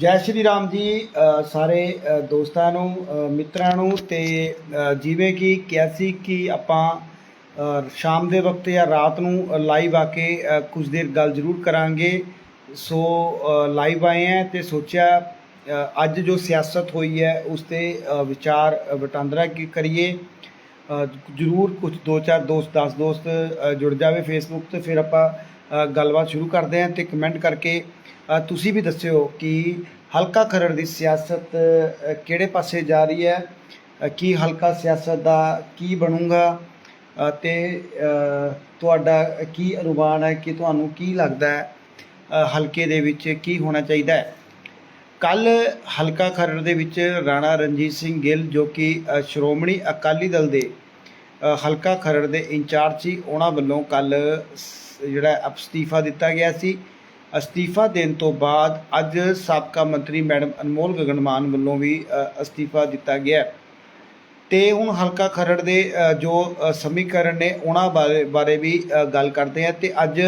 ਜੈ ਸ਼੍ਰੀ ਰਾਮ ਜੀ ਸਾਰੇ ਦੋਸਤਾਂ ਨੂੰ ਮਿੱਤਰਾਂ ਨੂੰ ਤੇ ਜਿਵੇਂ ਕਿ ਕਿਹਾ ਸੀ ਕਿ ਆਪਾਂ ਸ਼ਾਮ ਦੇ ਵਕਤ ਜਾਂ ਰਾਤ ਨੂੰ ਲਾਈਵ ਆ ਕੇ ਅ, ਕੁਝ ਦੇਰ ਗੱਲ ਜ਼ਰੂਰ ਕਰਾਂਗੇ। ਸੋ ਲਾਈਵ ਆਏ ਹੈ ਤੇ ਸੋਚਿਆ ਅੱਜ ਜੋ ਸਿਆਸਤ ਹੋਈ ਹੈ ਉਸ ਤੇ ਵਿਚਾਰ ਅ, ਵਟਾਂਦਰਾ ਕੀ ਕਰੀਏ। ਜ਼ਰੂਰ ਕੁਝ ਦੋ ਚਾਰ ਦੋਸਤ 10 ਦੋਸਤ ਜੁੜ ਜਾਵੇ ਫੇਸਬੁੱਕ ਤੇ ਫਿਰ ਆਪਾਂ ਗੱਲਬਾਤ ਸ਼ੁਰੂ ਕਰਦੇ ਹਾਂ ਤੇ ਕਮੈਂਟ ਕਰਕੇ ਤੁਸੀਂ ਵੀ ਦੱਸਿਓ ਕਿ ਹਲਕਾ ਖਰੜ ਦੀ ਸਿਆਸਤ ਕਿਹੜੇ ਪਾਸੇ ਜਾ ਰਹੀ ਹੈ? ਕੀ ਹਲਕਾ ਸਿਆਸਤ ਦਾ ਕੀ ਬਣੂਗਾ? ਅ, ਤੇ ਤੁਹਾਡਾ ਕੀ ਅਨੁਮਾਨ ਹੈ ਕਿ ਤੁਹਾਨੂੰ ਕੀ ਲੱਗਦਾ ਹੈ? ਹਲਕੇ ਦੇ ਵਿੱਚ ਕੀ ਹੋਣਾ ਚਾਹੀਦਾ ਹੈ? ਕੱਲ ਹਲਕਾ ਖਰੜ ਦੇ ਵਿੱਚ ਰਾਣਾ ਰਣਜੀਤ ਸਿੰਘ ਗਿੱਲ ਜੋ ਕਿ ਸ਼੍ਰੋਮਣੀ ਅਕਾਲੀ ਦਲ ਦੇ ਹਲਕਾ ਖਰੜ ਦੇ ਇੰਚਾਰਜ ਸੀ ਉਹਨਾਂ ਵੱਲੋਂ ਕੱਲ ਜਿਹੜਾ ਅਸਤੀਫਾ ਦਿੱਤਾ ਗਿਆ ਸੀ। ਅਸਤੀਫਾ ਦੇਣ ਤੋਂ ਬਾਅਦ ਅੱਜ ਸਾਬਕਾ ਮੰਤਰੀ ਮੈਡਮ ਅਨਮੋਲ ਗਗਨ ਮਾਨ ਵੱਲੋਂ ਵੀ ਅਸਤੀਫਾ ਦਿੱਤਾ ਗਿਆ ਤੇ ਹੁਣ ਹਲਕਾ ਖਰੜ ਦੇ ਜੋ ਸਮੀਕਰਨ ਨੇ, ਉਹਨਾਂ ਬਾਰੇ ਬਾਰੇ ਵੀ ਗੱਲ ਕਰਦੇ ਆ ਤੇ ਅੱਜ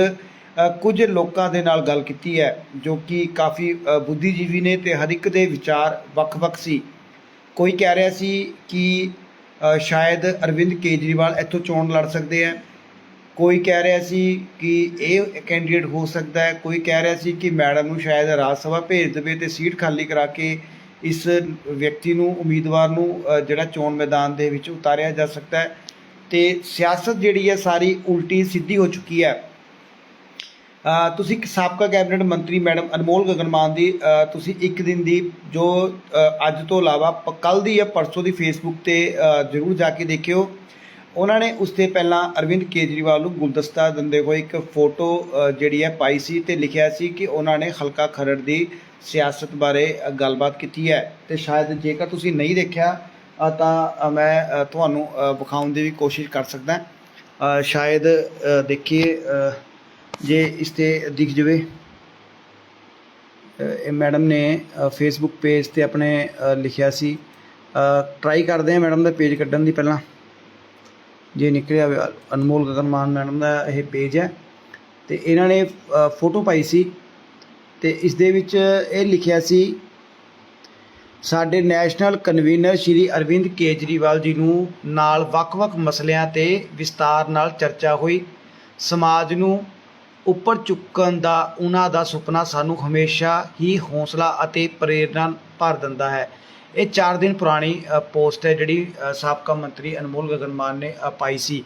ਕੁਝ ਲੋਕਾਂ ਦੇ ਨਾਲ ਗੱਲ ਕੀਤੀ ਹੈ, ਜੋ ਕਿ ਕਾਫੀ ਬੁੱਧੀਜੀਵੀ ਨੇ ਤੇ ਹਰ ਇੱਕ ਦੇ ਵਿਚਾਰ ਵੱਖ-ਵੱਖ ਸੀ। ਕੋਈ ਕਹਿ ਰਿਹਾ ਸੀ ਕਿ ਸ਼ਾਇਦ ਅਰਵਿੰਦ ਕੇਜਰੀਵਾਲ ਇੱਥੋਂ ਚੋਣ ਲੜ ਸਕਦੇ ਆ ਕੋਈ ਕਹਿ ਰਿਹਾ ਸੀ ਕਿ ਇਹ ਕੈਂਡੀਡੇਟ ਹੋ ਸਕਦਾ ਹੈ, ਕੋਈ ਕਹਿ ਰਿਹਾ ਸੀ ਕਿ ਮੈਡਮ ਨੂੰ ਸ਼ਾਇਦ ਰਾਜ ਸਭਾ ਭੇਜ ਦੇਵੇ ਤੇ ਸੀਟ ਖਾਲੀ ਕਰਾ ਕੇ ਇਸ ਵਿਅਕਤੀ ਨੂੰ, ਉਮੀਦਵਾਰ ਨੂੰ ਜਿਹੜਾ ਚੋਣ ਮੈਦਾਨ ਦੇ ਵਿੱਚ ਉਤਾਰਿਆ ਜਾ ਸਕਦਾ ਹੈ। ਤੇ ਸਿਆਸਤ ਜਿਹੜੀ ਹੈ, ਸਾਰੀ ਉਲਟੀ ਸਿੱਧੀ ਹੋ ਚੁੱਕੀ ਹੈ। ਤੁਸੀਂ ਇੱਕ ਸਾਬਕਾ ਕੈਬਨਿਟ ਮੰਤਰੀ ਮੈਡਮ ਅਨਮੋਲ ਗਗਨ ਮਾਨ ਦੀ ਤੁਸੀਂ ਇੱਕ ਦਿਨ ਦੀ ਜੋ ਅੱਜ ਤੋਂ ਇਲਾਵਾ ਕੱਲ ਦੀ ਜਾਂ ਪਰਸੋਂ ਦੀ ਫੇਸਬੁੱਕ ਤੇ ਜ਼ਰੂਰ ਜਾ ਕੇ ਦੇਖਿਓ। ਉਹਨਾਂ ਨੇ ਉਸ ਤੇ ਪਹਿਲਾਂ ਅਰਵਿੰਦ ਕੇਜਰੀਵਾਲ ਨੂੰ ਗੁਲਦਸਤਾ ਦਿੰਦੇ ਹੋਏ ਇੱਕ ਫੋਟੋ ਜਿਹੜੀ ਹੈ ਪਾਈ ਸੀ ਤੇ ਲਿਖਿਆ ਸੀ ਕਿ ਉਹਨਾਂ ਨੇ ਹਲਕਾ ਖਰੜ ਦੀ ਸਿਆਸਤ ਬਾਰੇ ਗੱਲਬਾਤ ਕੀਤੀ ਹੈ। ਤੇ ਸ਼ਾਇਦ ਜੇਕਰ ਤੁਸੀਂ ਨਹੀਂ ਦੇਖਿਆ ਤਾਂ ਮੈਂ ਤੁਹਾਨੂੰ ਵਿਖਾਉਣ ਦੀ ਵੀ ਕੋਸ਼ਿਸ਼ ਕਰ ਸਕਦਾ। ਸ਼ਾਇਦ ਦੇਖੀਏ ਜੇ ਇਸ ਤੇ ਦਿਖ ਜਵੇ। ਇਹ ਮੈਡਮ ਨੇ ਫੇਸਬੁੱਕ ਪੇਜ ਤੇ ਆਪਣੇ ਲਿਖਿਆ ਸੀ। ਟਰਾਈ ਕਰਦੇ ਆ ਮੈਡਮ ਦਾ ਪੇਜ ਕੱਢਣ ਦੀ ਪਹਿਲਾਂ। ਜੇ ਨਿਕਲਿਆ ਹੋਵੇ, ਅਨਮੋਲ ਗਗਨ ਮਾਨ ਮੈਡਮ ਦਾ ਇਹ ਪੇਜ ਹੈ। ਤੇ ਇਹਨਾਂ ਨੇ ਫੋਟੋ ਪਾਈ ਸੀ। ਤੇ ਇਸ ਦੇ ਵਿੱਚ ਇਹ ਲਿਖਿਆ ਸੀ ਸਾਡੇ ਨੈਸ਼ਨਲ ਕਨਵੀਨਰ ਸ਼੍ਰੀ ਅਰਵਿੰਦ ਕੇਜਰੀਵਾਲ ਜੀ ਨੂੰ ਨਾਲ ਵੱਖ-ਵੱਖ ਮਸਲਿਆਂ ਤੇ ਵਿਸਤਾਰ ਨਾਲ ਚਰਚਾ ਹੋਈ। ਸਮਾਜ ਨੂੰ ਉੱਪਰ ਚੁੱਕਣ ਦਾ ਉਹਨਾਂ ਦਾ ਸੁਪਨਾ ਸਾਨੂੰ ਹਮੇਸ਼ਾ ਹੀ ਹੌਸਲਾ ਅਤੇ ਪ੍ਰੇਰਨਾ ਭਰ ਦਿੰਦਾ ਹੈ। ਇਹ 4 ਦਿਨ ਪੁਰਾਣੀ ਪੋਸਟ ਹੈ ਜਿਹੜੀ ਸਾਬਕਾ ਮੰਤਰੀ ਅਨਮੋਲ ਗਗਨ ਮਾਨ ਨੇ ਪਾਈ ਸੀ।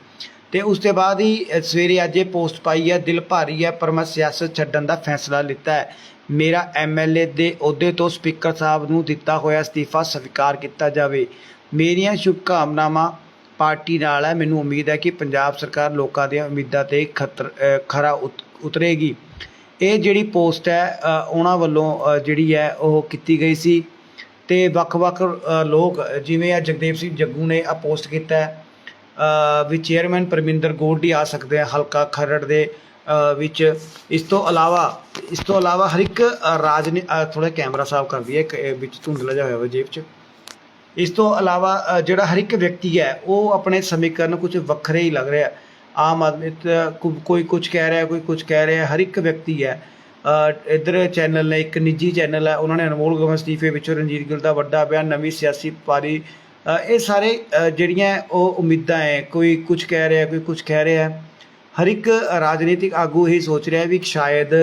ਤੇ ਉਸ ਤੋਂ ਬਾਅਦ ਹੀ ਸਵੇਰੇ ਅੱਜ ਇਹ ਪੋਸਟ ਪਾਈ ਹੈ, ਦਿਲ ਭਾਰੀ ਹੈ, ਪਰ ਮੈਂ ਸਿਆਸਤ ਛੱਡਣ ਦਾ ਫੈਸਲਾ ਲਿੱਤਾ ਹੈ। ਮੇਰਾ ਐਮਐਲਏ ਦੇ ਅਹੁਦੇ ਤੋਂ ਸਪੀਕਰ ਸਾਹਿਬ ਨੂੰ ਦਿੱਤਾ ਹੋਇਆ ਅਸਤੀਫਾ ਸਵੀਕਾਰ ਕੀਤਾ ਜਾਵੇ। ਮੇਰੀਆਂ ਸ਼ੁਭਕਾਮਨਾਵਾਂ ਪਾਰਟੀ ਨਾਲ ਹੈ। ਮੈਨੂੰ ਉਮੀਦ ਹੈ ਕਿ ਪੰਜਾਬ ਸਰਕਾਰ ਲੋਕਾਂ ਦੀਆਂ ਉਮੀਦਾਂ ਤੇ ਖਤਰ ਖਰਾ ਉਤ- ਉਤਰੇਗੀ। ਇਹ ਜਿਹੜੀ ਪੋਸਟ ਹੈ ਉਹਨਾਂ ਵੱਲੋਂ ਜਿਹੜੀ ਹੈ, ਉਹ ਕੀਤੀ ਗਈ ਸੀ। ਅਤੇ ਵੱਖ-ਵੱਖ ਲੋਕ ਜਿਵੇਂ ਆ ਜਗਦੇਵ ਸਿੰਘ ਜੱਗੂ ਨੇ ਆ ਪੋਸਟ ਕੀਤਾ ਵੀ ਚੇਅਰਮੈਨ ਪਰਮਿੰਦਰ ਗੋਲਡੀ ਆ ਸਕਦੇ ਆ ਹਲਕਾ ਖਰੜ ਦੇ ਵਿੱਚ। ਇਸ ਤੋਂ ਇਲਾਵਾ ਇਸ ਤੋਂ ਇਲਾਵਾ ਹਰ ਇੱਕ ਅ, ਰਾਜਨੀ ਥੋੜਾ ਕੈਮਰਾ ਸਾਫ਼ ਕਰਦੀ ਹੈ ਇੱਕ ਵਿੱਚ ਧੁੰਦਲਾ ਜਿਹਾ ਹੋਇਆ ਵਾ ਜੇਬ 'ਚ। ਇਸ ਤੋਂ ਇਲਾਵਾ ਜਿਹੜਾ ਹਰ ਇੱਕ ਵਿਅਕਤੀ ਹੈ ਉਹ ਆਪਣੇ ਸਮੀਕਰਨ ਕੁਝ ਵੱਖਰੇ ਹੀ ਲੱਗ ਰਿਹਾ। ਆਮ ਆਦਮੀ ਤਾਂ ਕੋਈ ਕੁਝ ਕਹਿ ਰਿਹਾ ਕੋਈ ਕੁਝ ਕਹਿ ਰਿਹਾ ਹਰ ਇੱਕ ਵਿਅਕਤੀ ਹੈ ਇੱਧਰ ਚੈਨਲ ਨੇ ਇੱਕ ਨਿੱਜੀ ਚੈਨਲ ਹੈ ਉਹਨਾਂ ਨੇ ਅਨਮੋਲ ਗਗਨ ਅਸਤੀਫੇ ਵਿੱਚੋਂ ਰਣਜੀਤ ਗਿੱਲ ਦਾ ਵੱਡਾ ਬਿਆਨ ਨਵੀਂ ਸਿਆਸੀ ਪਾਰੀ ਇਹ ਸਾਰੇ ਜਿਹੜੀਆਂ ਉਹ ਉਮੀਦਾਂ ਹੈ ਕੋਈ ਕੁਝ ਕਹਿ ਰਿਹਾ ਕੋਈ ਕੁਝ ਕਹਿ ਰਿਹਾ। ਹਰ ਇੱਕ ਰਾਜਨੀਤਿਕ ਆਗੂ ਇਹ ਸੋਚ ਰਿਹਾ ਵੀ ਸ਼ਾਇਦ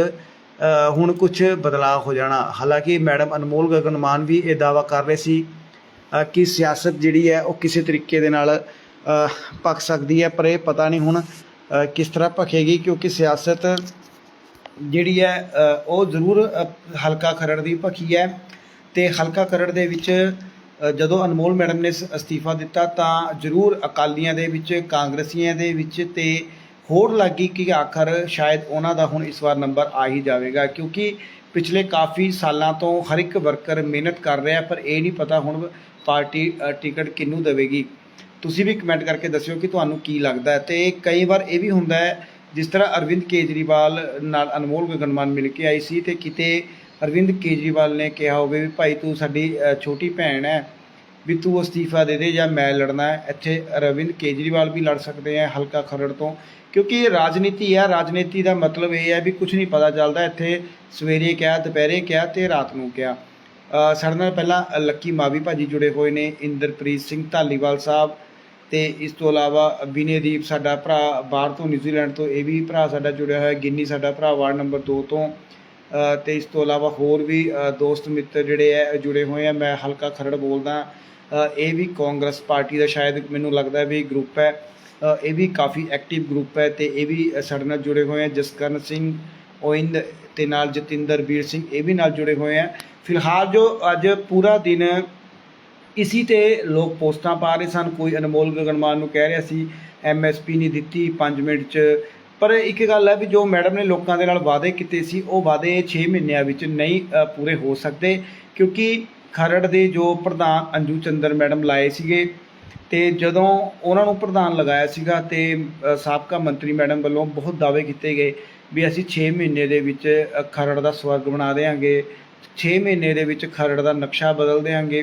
ਹੁਣ ਕੁਝ ਬਦਲਾਅ ਹੋ ਜਾਣਾ। ਹਾਲਾਂਕਿ ਮੈਡਮ ਅਨਮੋਲ ਗਗਨ ਮਾਨ ਵੀ ਇਹ ਦਾਵਾ ਕਰ ਰਹੇ ਸੀ ਕਿ ਸਿਆਸਤ ਜਿਹੜੀ ਹੈ ਉਹ ਕਿਸੇ ਤਰੀਕੇ ਦੇ ਨਾਲ ਅ, ਭਖ ਸਕਦੀ ਹੈ ਪਰ ਇਹ ਪਤਾ ਨਹੀਂ ਹੁਣ ਕਿਸ ਤਰ੍ਹਾਂ ਭਖੇਗੀ ਕਿਉਂਕਿ ਸਿਆਸਤ ਜਿਹੜੀ ਹੈ ਉਹ ਜ਼ਰੂਰ ਹਲਕਾ ਖਰੜ ਦੀ ਭਖੀ ਹੈ ਤੇ ਹਲਕਾ ਖਰੜ ਦੇ ਵਿੱਚ ਜਦੋਂ ਅਨਮੋਲ ਮੈਡਮ ਨੇ ਸ- ਅਸਤੀਫਾ ਦਿੱਤਾ ਤਾਂ ਜ਼ਰੂਰ ਅਕਾਲੀਆਂ ਦੇ ਵਿੱਚ, ਕਾਂਗਰਸੀਆਂ ਦੇ ਵਿੱਚ ਤੇ ਹੋਰ ਲੱਗੀ ਕਿ ਆਖਰ ਸ਼ਾਇਦ ਉਹਨਾਂ ਦਾ ਹੁਣ ਇਸ ਵਾਰ ਨੰਬਰ ਆ ਹੀ ਜਾਵੇਗਾ ਕਿਉਂਕਿ ਪਿਛਲੇ ਕਾਫੀ ਸਾਲਾਂ ਤੋਂ ਹਰ ਇੱਕ ਵਰਕਰ ਮਿਹਨਤ ਕਰ ਰਿਹਾ ਪਰ ਇਹ ਨਹੀਂ ਪਤਾ ਹੁਣ ਪਾਰਟੀ ਟਿਕਟ ਕਿਹਨੂੰ ਦੇਵੇਗੀ। ਤੁਸੀਂ ਵੀ ਕਮੈਂਟ ਕਰਕੇ ਦੱਸਿਓ ਕਿ ਤੁਹਾਨੂੰ ਕੀ ਲੱਗਦਾ ਹੈ ਤੇ ਕਈ ਵਾਰ ਇਹ ਵੀ ਹੁੰਦਾ ਹੈ ਜਿਸ ਤਰ੍ਹਾਂ ਅਰਵਿੰਦ ਕੇਜਰੀਵਾਲ ਨਾਲ ਅਨਮੋਲ ਗਗਨਮਾਨ ਮਿਲ ਕੇ ਆਈ ਸੀ ਤੇ ਕਿਤੇ ਅਰਵਿੰਦ ਕੇਜਰੀਵਾਲ ਨੇ ਕਿਹਾ ਹੋਵੇ ਵੀ ਭਾਈ ਤੂੰ ਸਾਡੀ ਛੋਟੀ ਭੈਣ ਹੈ, ਵੀ ਤੂੰ ਅਸਤੀਫਾ ਦੇ ਦੇ ਜਾਂ ਮੈਂ ਲੜਨਾ ਹੈ, ਇੱਥੇ ਅਰਵਿੰਦ ਕੇਜਰੀਵਾਲ ਵੀ ਲੜ ਸਕਦੇ ਆ ਹਲਕਾ ਖਰੜ ਤੋਂ। ਕਿਉਂਕਿ ਇਹ ਰਾਜਨੀਤੀ ਹੈ, ਰਾਜਨੀਤੀ ਦਾ ਮਤਲਬ ਇਹ ਹੈ ਵੀ ਕੁਝ ਨਹੀਂ ਪਤਾ ਚੱਲਦਾ, ਇੱਥੇ ਸਵੇਰੇ ਕਿਹਾ, ਦੁਪਹਿਰੇ ਕਿਹਾ ਤੇ ਰਾਤ ਨੂੰ ਕਿਹਾ। ਸਾਡੇ ਨਾਲ ਪਹਿਲਾਂ ਲੱਕੀ ਮਾਵੀ ਭਾਜੀ ਜੁੜੇ ਹੋਏ ਨੇ, ਇੰਦਰਪ੍ਰੀਤ ਸਿੰਘ ਧਾਲੀਵਾਲ ਸਾਹਿਬ ਤੇ ਇਸ ਤੋਂ ਇਲਾਵਾ ਵਿਨੇਦੀਪ ਸਾਡਾ ਭਰਾ ਬਾਹਰ ਤੋਂ ਨਿਊਜ਼ੀਲੈਂਡ ਤੋਂ ਇਹ ਵੀ ਭਰਾ ਸਾਡਾ ਜੁੜਿਆ ਹੋਇਆ ਗਿੰਨੀ ਸਾਡਾ ਭਰਾ ਵਾਰਡ ਨੰਬਰ 2 ਤੋਂ। ਅ, ਤੇ ਇਸ ਤੋਂ ਇਲਾਵਾ ਹੋਰ ਵੀ ਦੋਸਤ ਮਿੱਤਰ ਜਿਹੜੇ ਹੈ ਜੁੜੇ ਹੋਏ ਆ ਮੈਂ ਹਲਕਾ ਖਰੜ ਬੋਲਦਾ। ਇਹ ਵੀ ਕਾਂਗਰਸ ਪਾਰਟੀ ਦਾ ਸ਼ਾਇਦ ਮੈਨੂੰ ਲੱਗਦਾ ਵੀ ਗਰੁੱਪ ਹੈ ਇਹ ਵੀ ਕਾਫੀ ਐਕਟਿਵ ਗਰੁੱਪ ਹੈ ਤੇ ਇਹ ਵੀ ਸਾਡੇ ਨਾਲ ਜੁੜੇ ਹੋਏ ਆ ਜਸਕਰਨ ਸਿੰਘ ਓਇੰਦ ਤੇ ਨਾਲ ਜਤਿੰਦਰ ਵੀਰ ਸਿੰਘ ਇਹ ਵੀ ਨਾਲ ਜੁੜੇ ਹੋਏ ਆ। ਫਿਲਹਾਲ ਜੋ ਅੱਜ ਪੂਰਾ ਦਿਨ ਇਸੀ ਤੇ ਲੋਕ ਪੋਸਟਾਂ ਪਾ ਰਹੇ ਸਨ। ਕੋਈ ਅਨਮੋਲ ਗਗਨਮਾਨ ਨੂੰ ਕਹਿ ਰਿਹਾ ਸੀ ਐਮਐਸਪੀ ਨਹੀਂ ਦਿੱਤੀ 5 ਮਿੰਟ ਚ। ਪਰ ਇੱਕ ਗੱਲ ਹੈ ਵੀ ਜੋ ਮੈਡਮ ਨੇ ਲੋਕਾਂ ਦੇ ਨਾਲ ਵਾਅਦੇ ਕੀਤੇ ਸੀ, ਉਹ ਵਾਅਦੇ 6 ਮਹੀਨਿਆਂ ਵਿੱਚ ਨਹੀਂ ਪੂਰੇ ਹੋ ਸਕਦੇ। ਕਿਉਂਕਿ ਖਰੜ ਦੇ ਜੋ ਪ੍ਰਧਾਨ ਅੰਜੂ ਚੰਦਰ ਮੈਡਮ ਲਾਏ ਸੀਗੇ, ਤੇ ਜਦੋਂ ਉਹਨਾਂ ਨੂੰ ਪ੍ਰਧਾਨ ਲਗਾਇਆ ਸੀਗਾ ਤੇ ਸਾਬਕਾ ਮੰਤਰੀ ਮੈਡਮ ਵੱਲੋਂ ਬਹੁਤ ਦਾਅਵੇ ਕੀਤੇ ਗਏ ਵੀ ਅਸੀਂ 6 ਮਹੀਨੇ ਦੇ ਵਿੱਚ ਖਰੜ ਦਾ ਸਵਰਗ ਬਣਾ ਦੇਵਾਂਗੇ 6 ਮਹੀਨੇ ਦੇ ਵਿੱਚ ਖਰੜ ਦਾ ਨਕਸ਼ਾ ਬਦਲ ਦੇਵਾਂਗੇ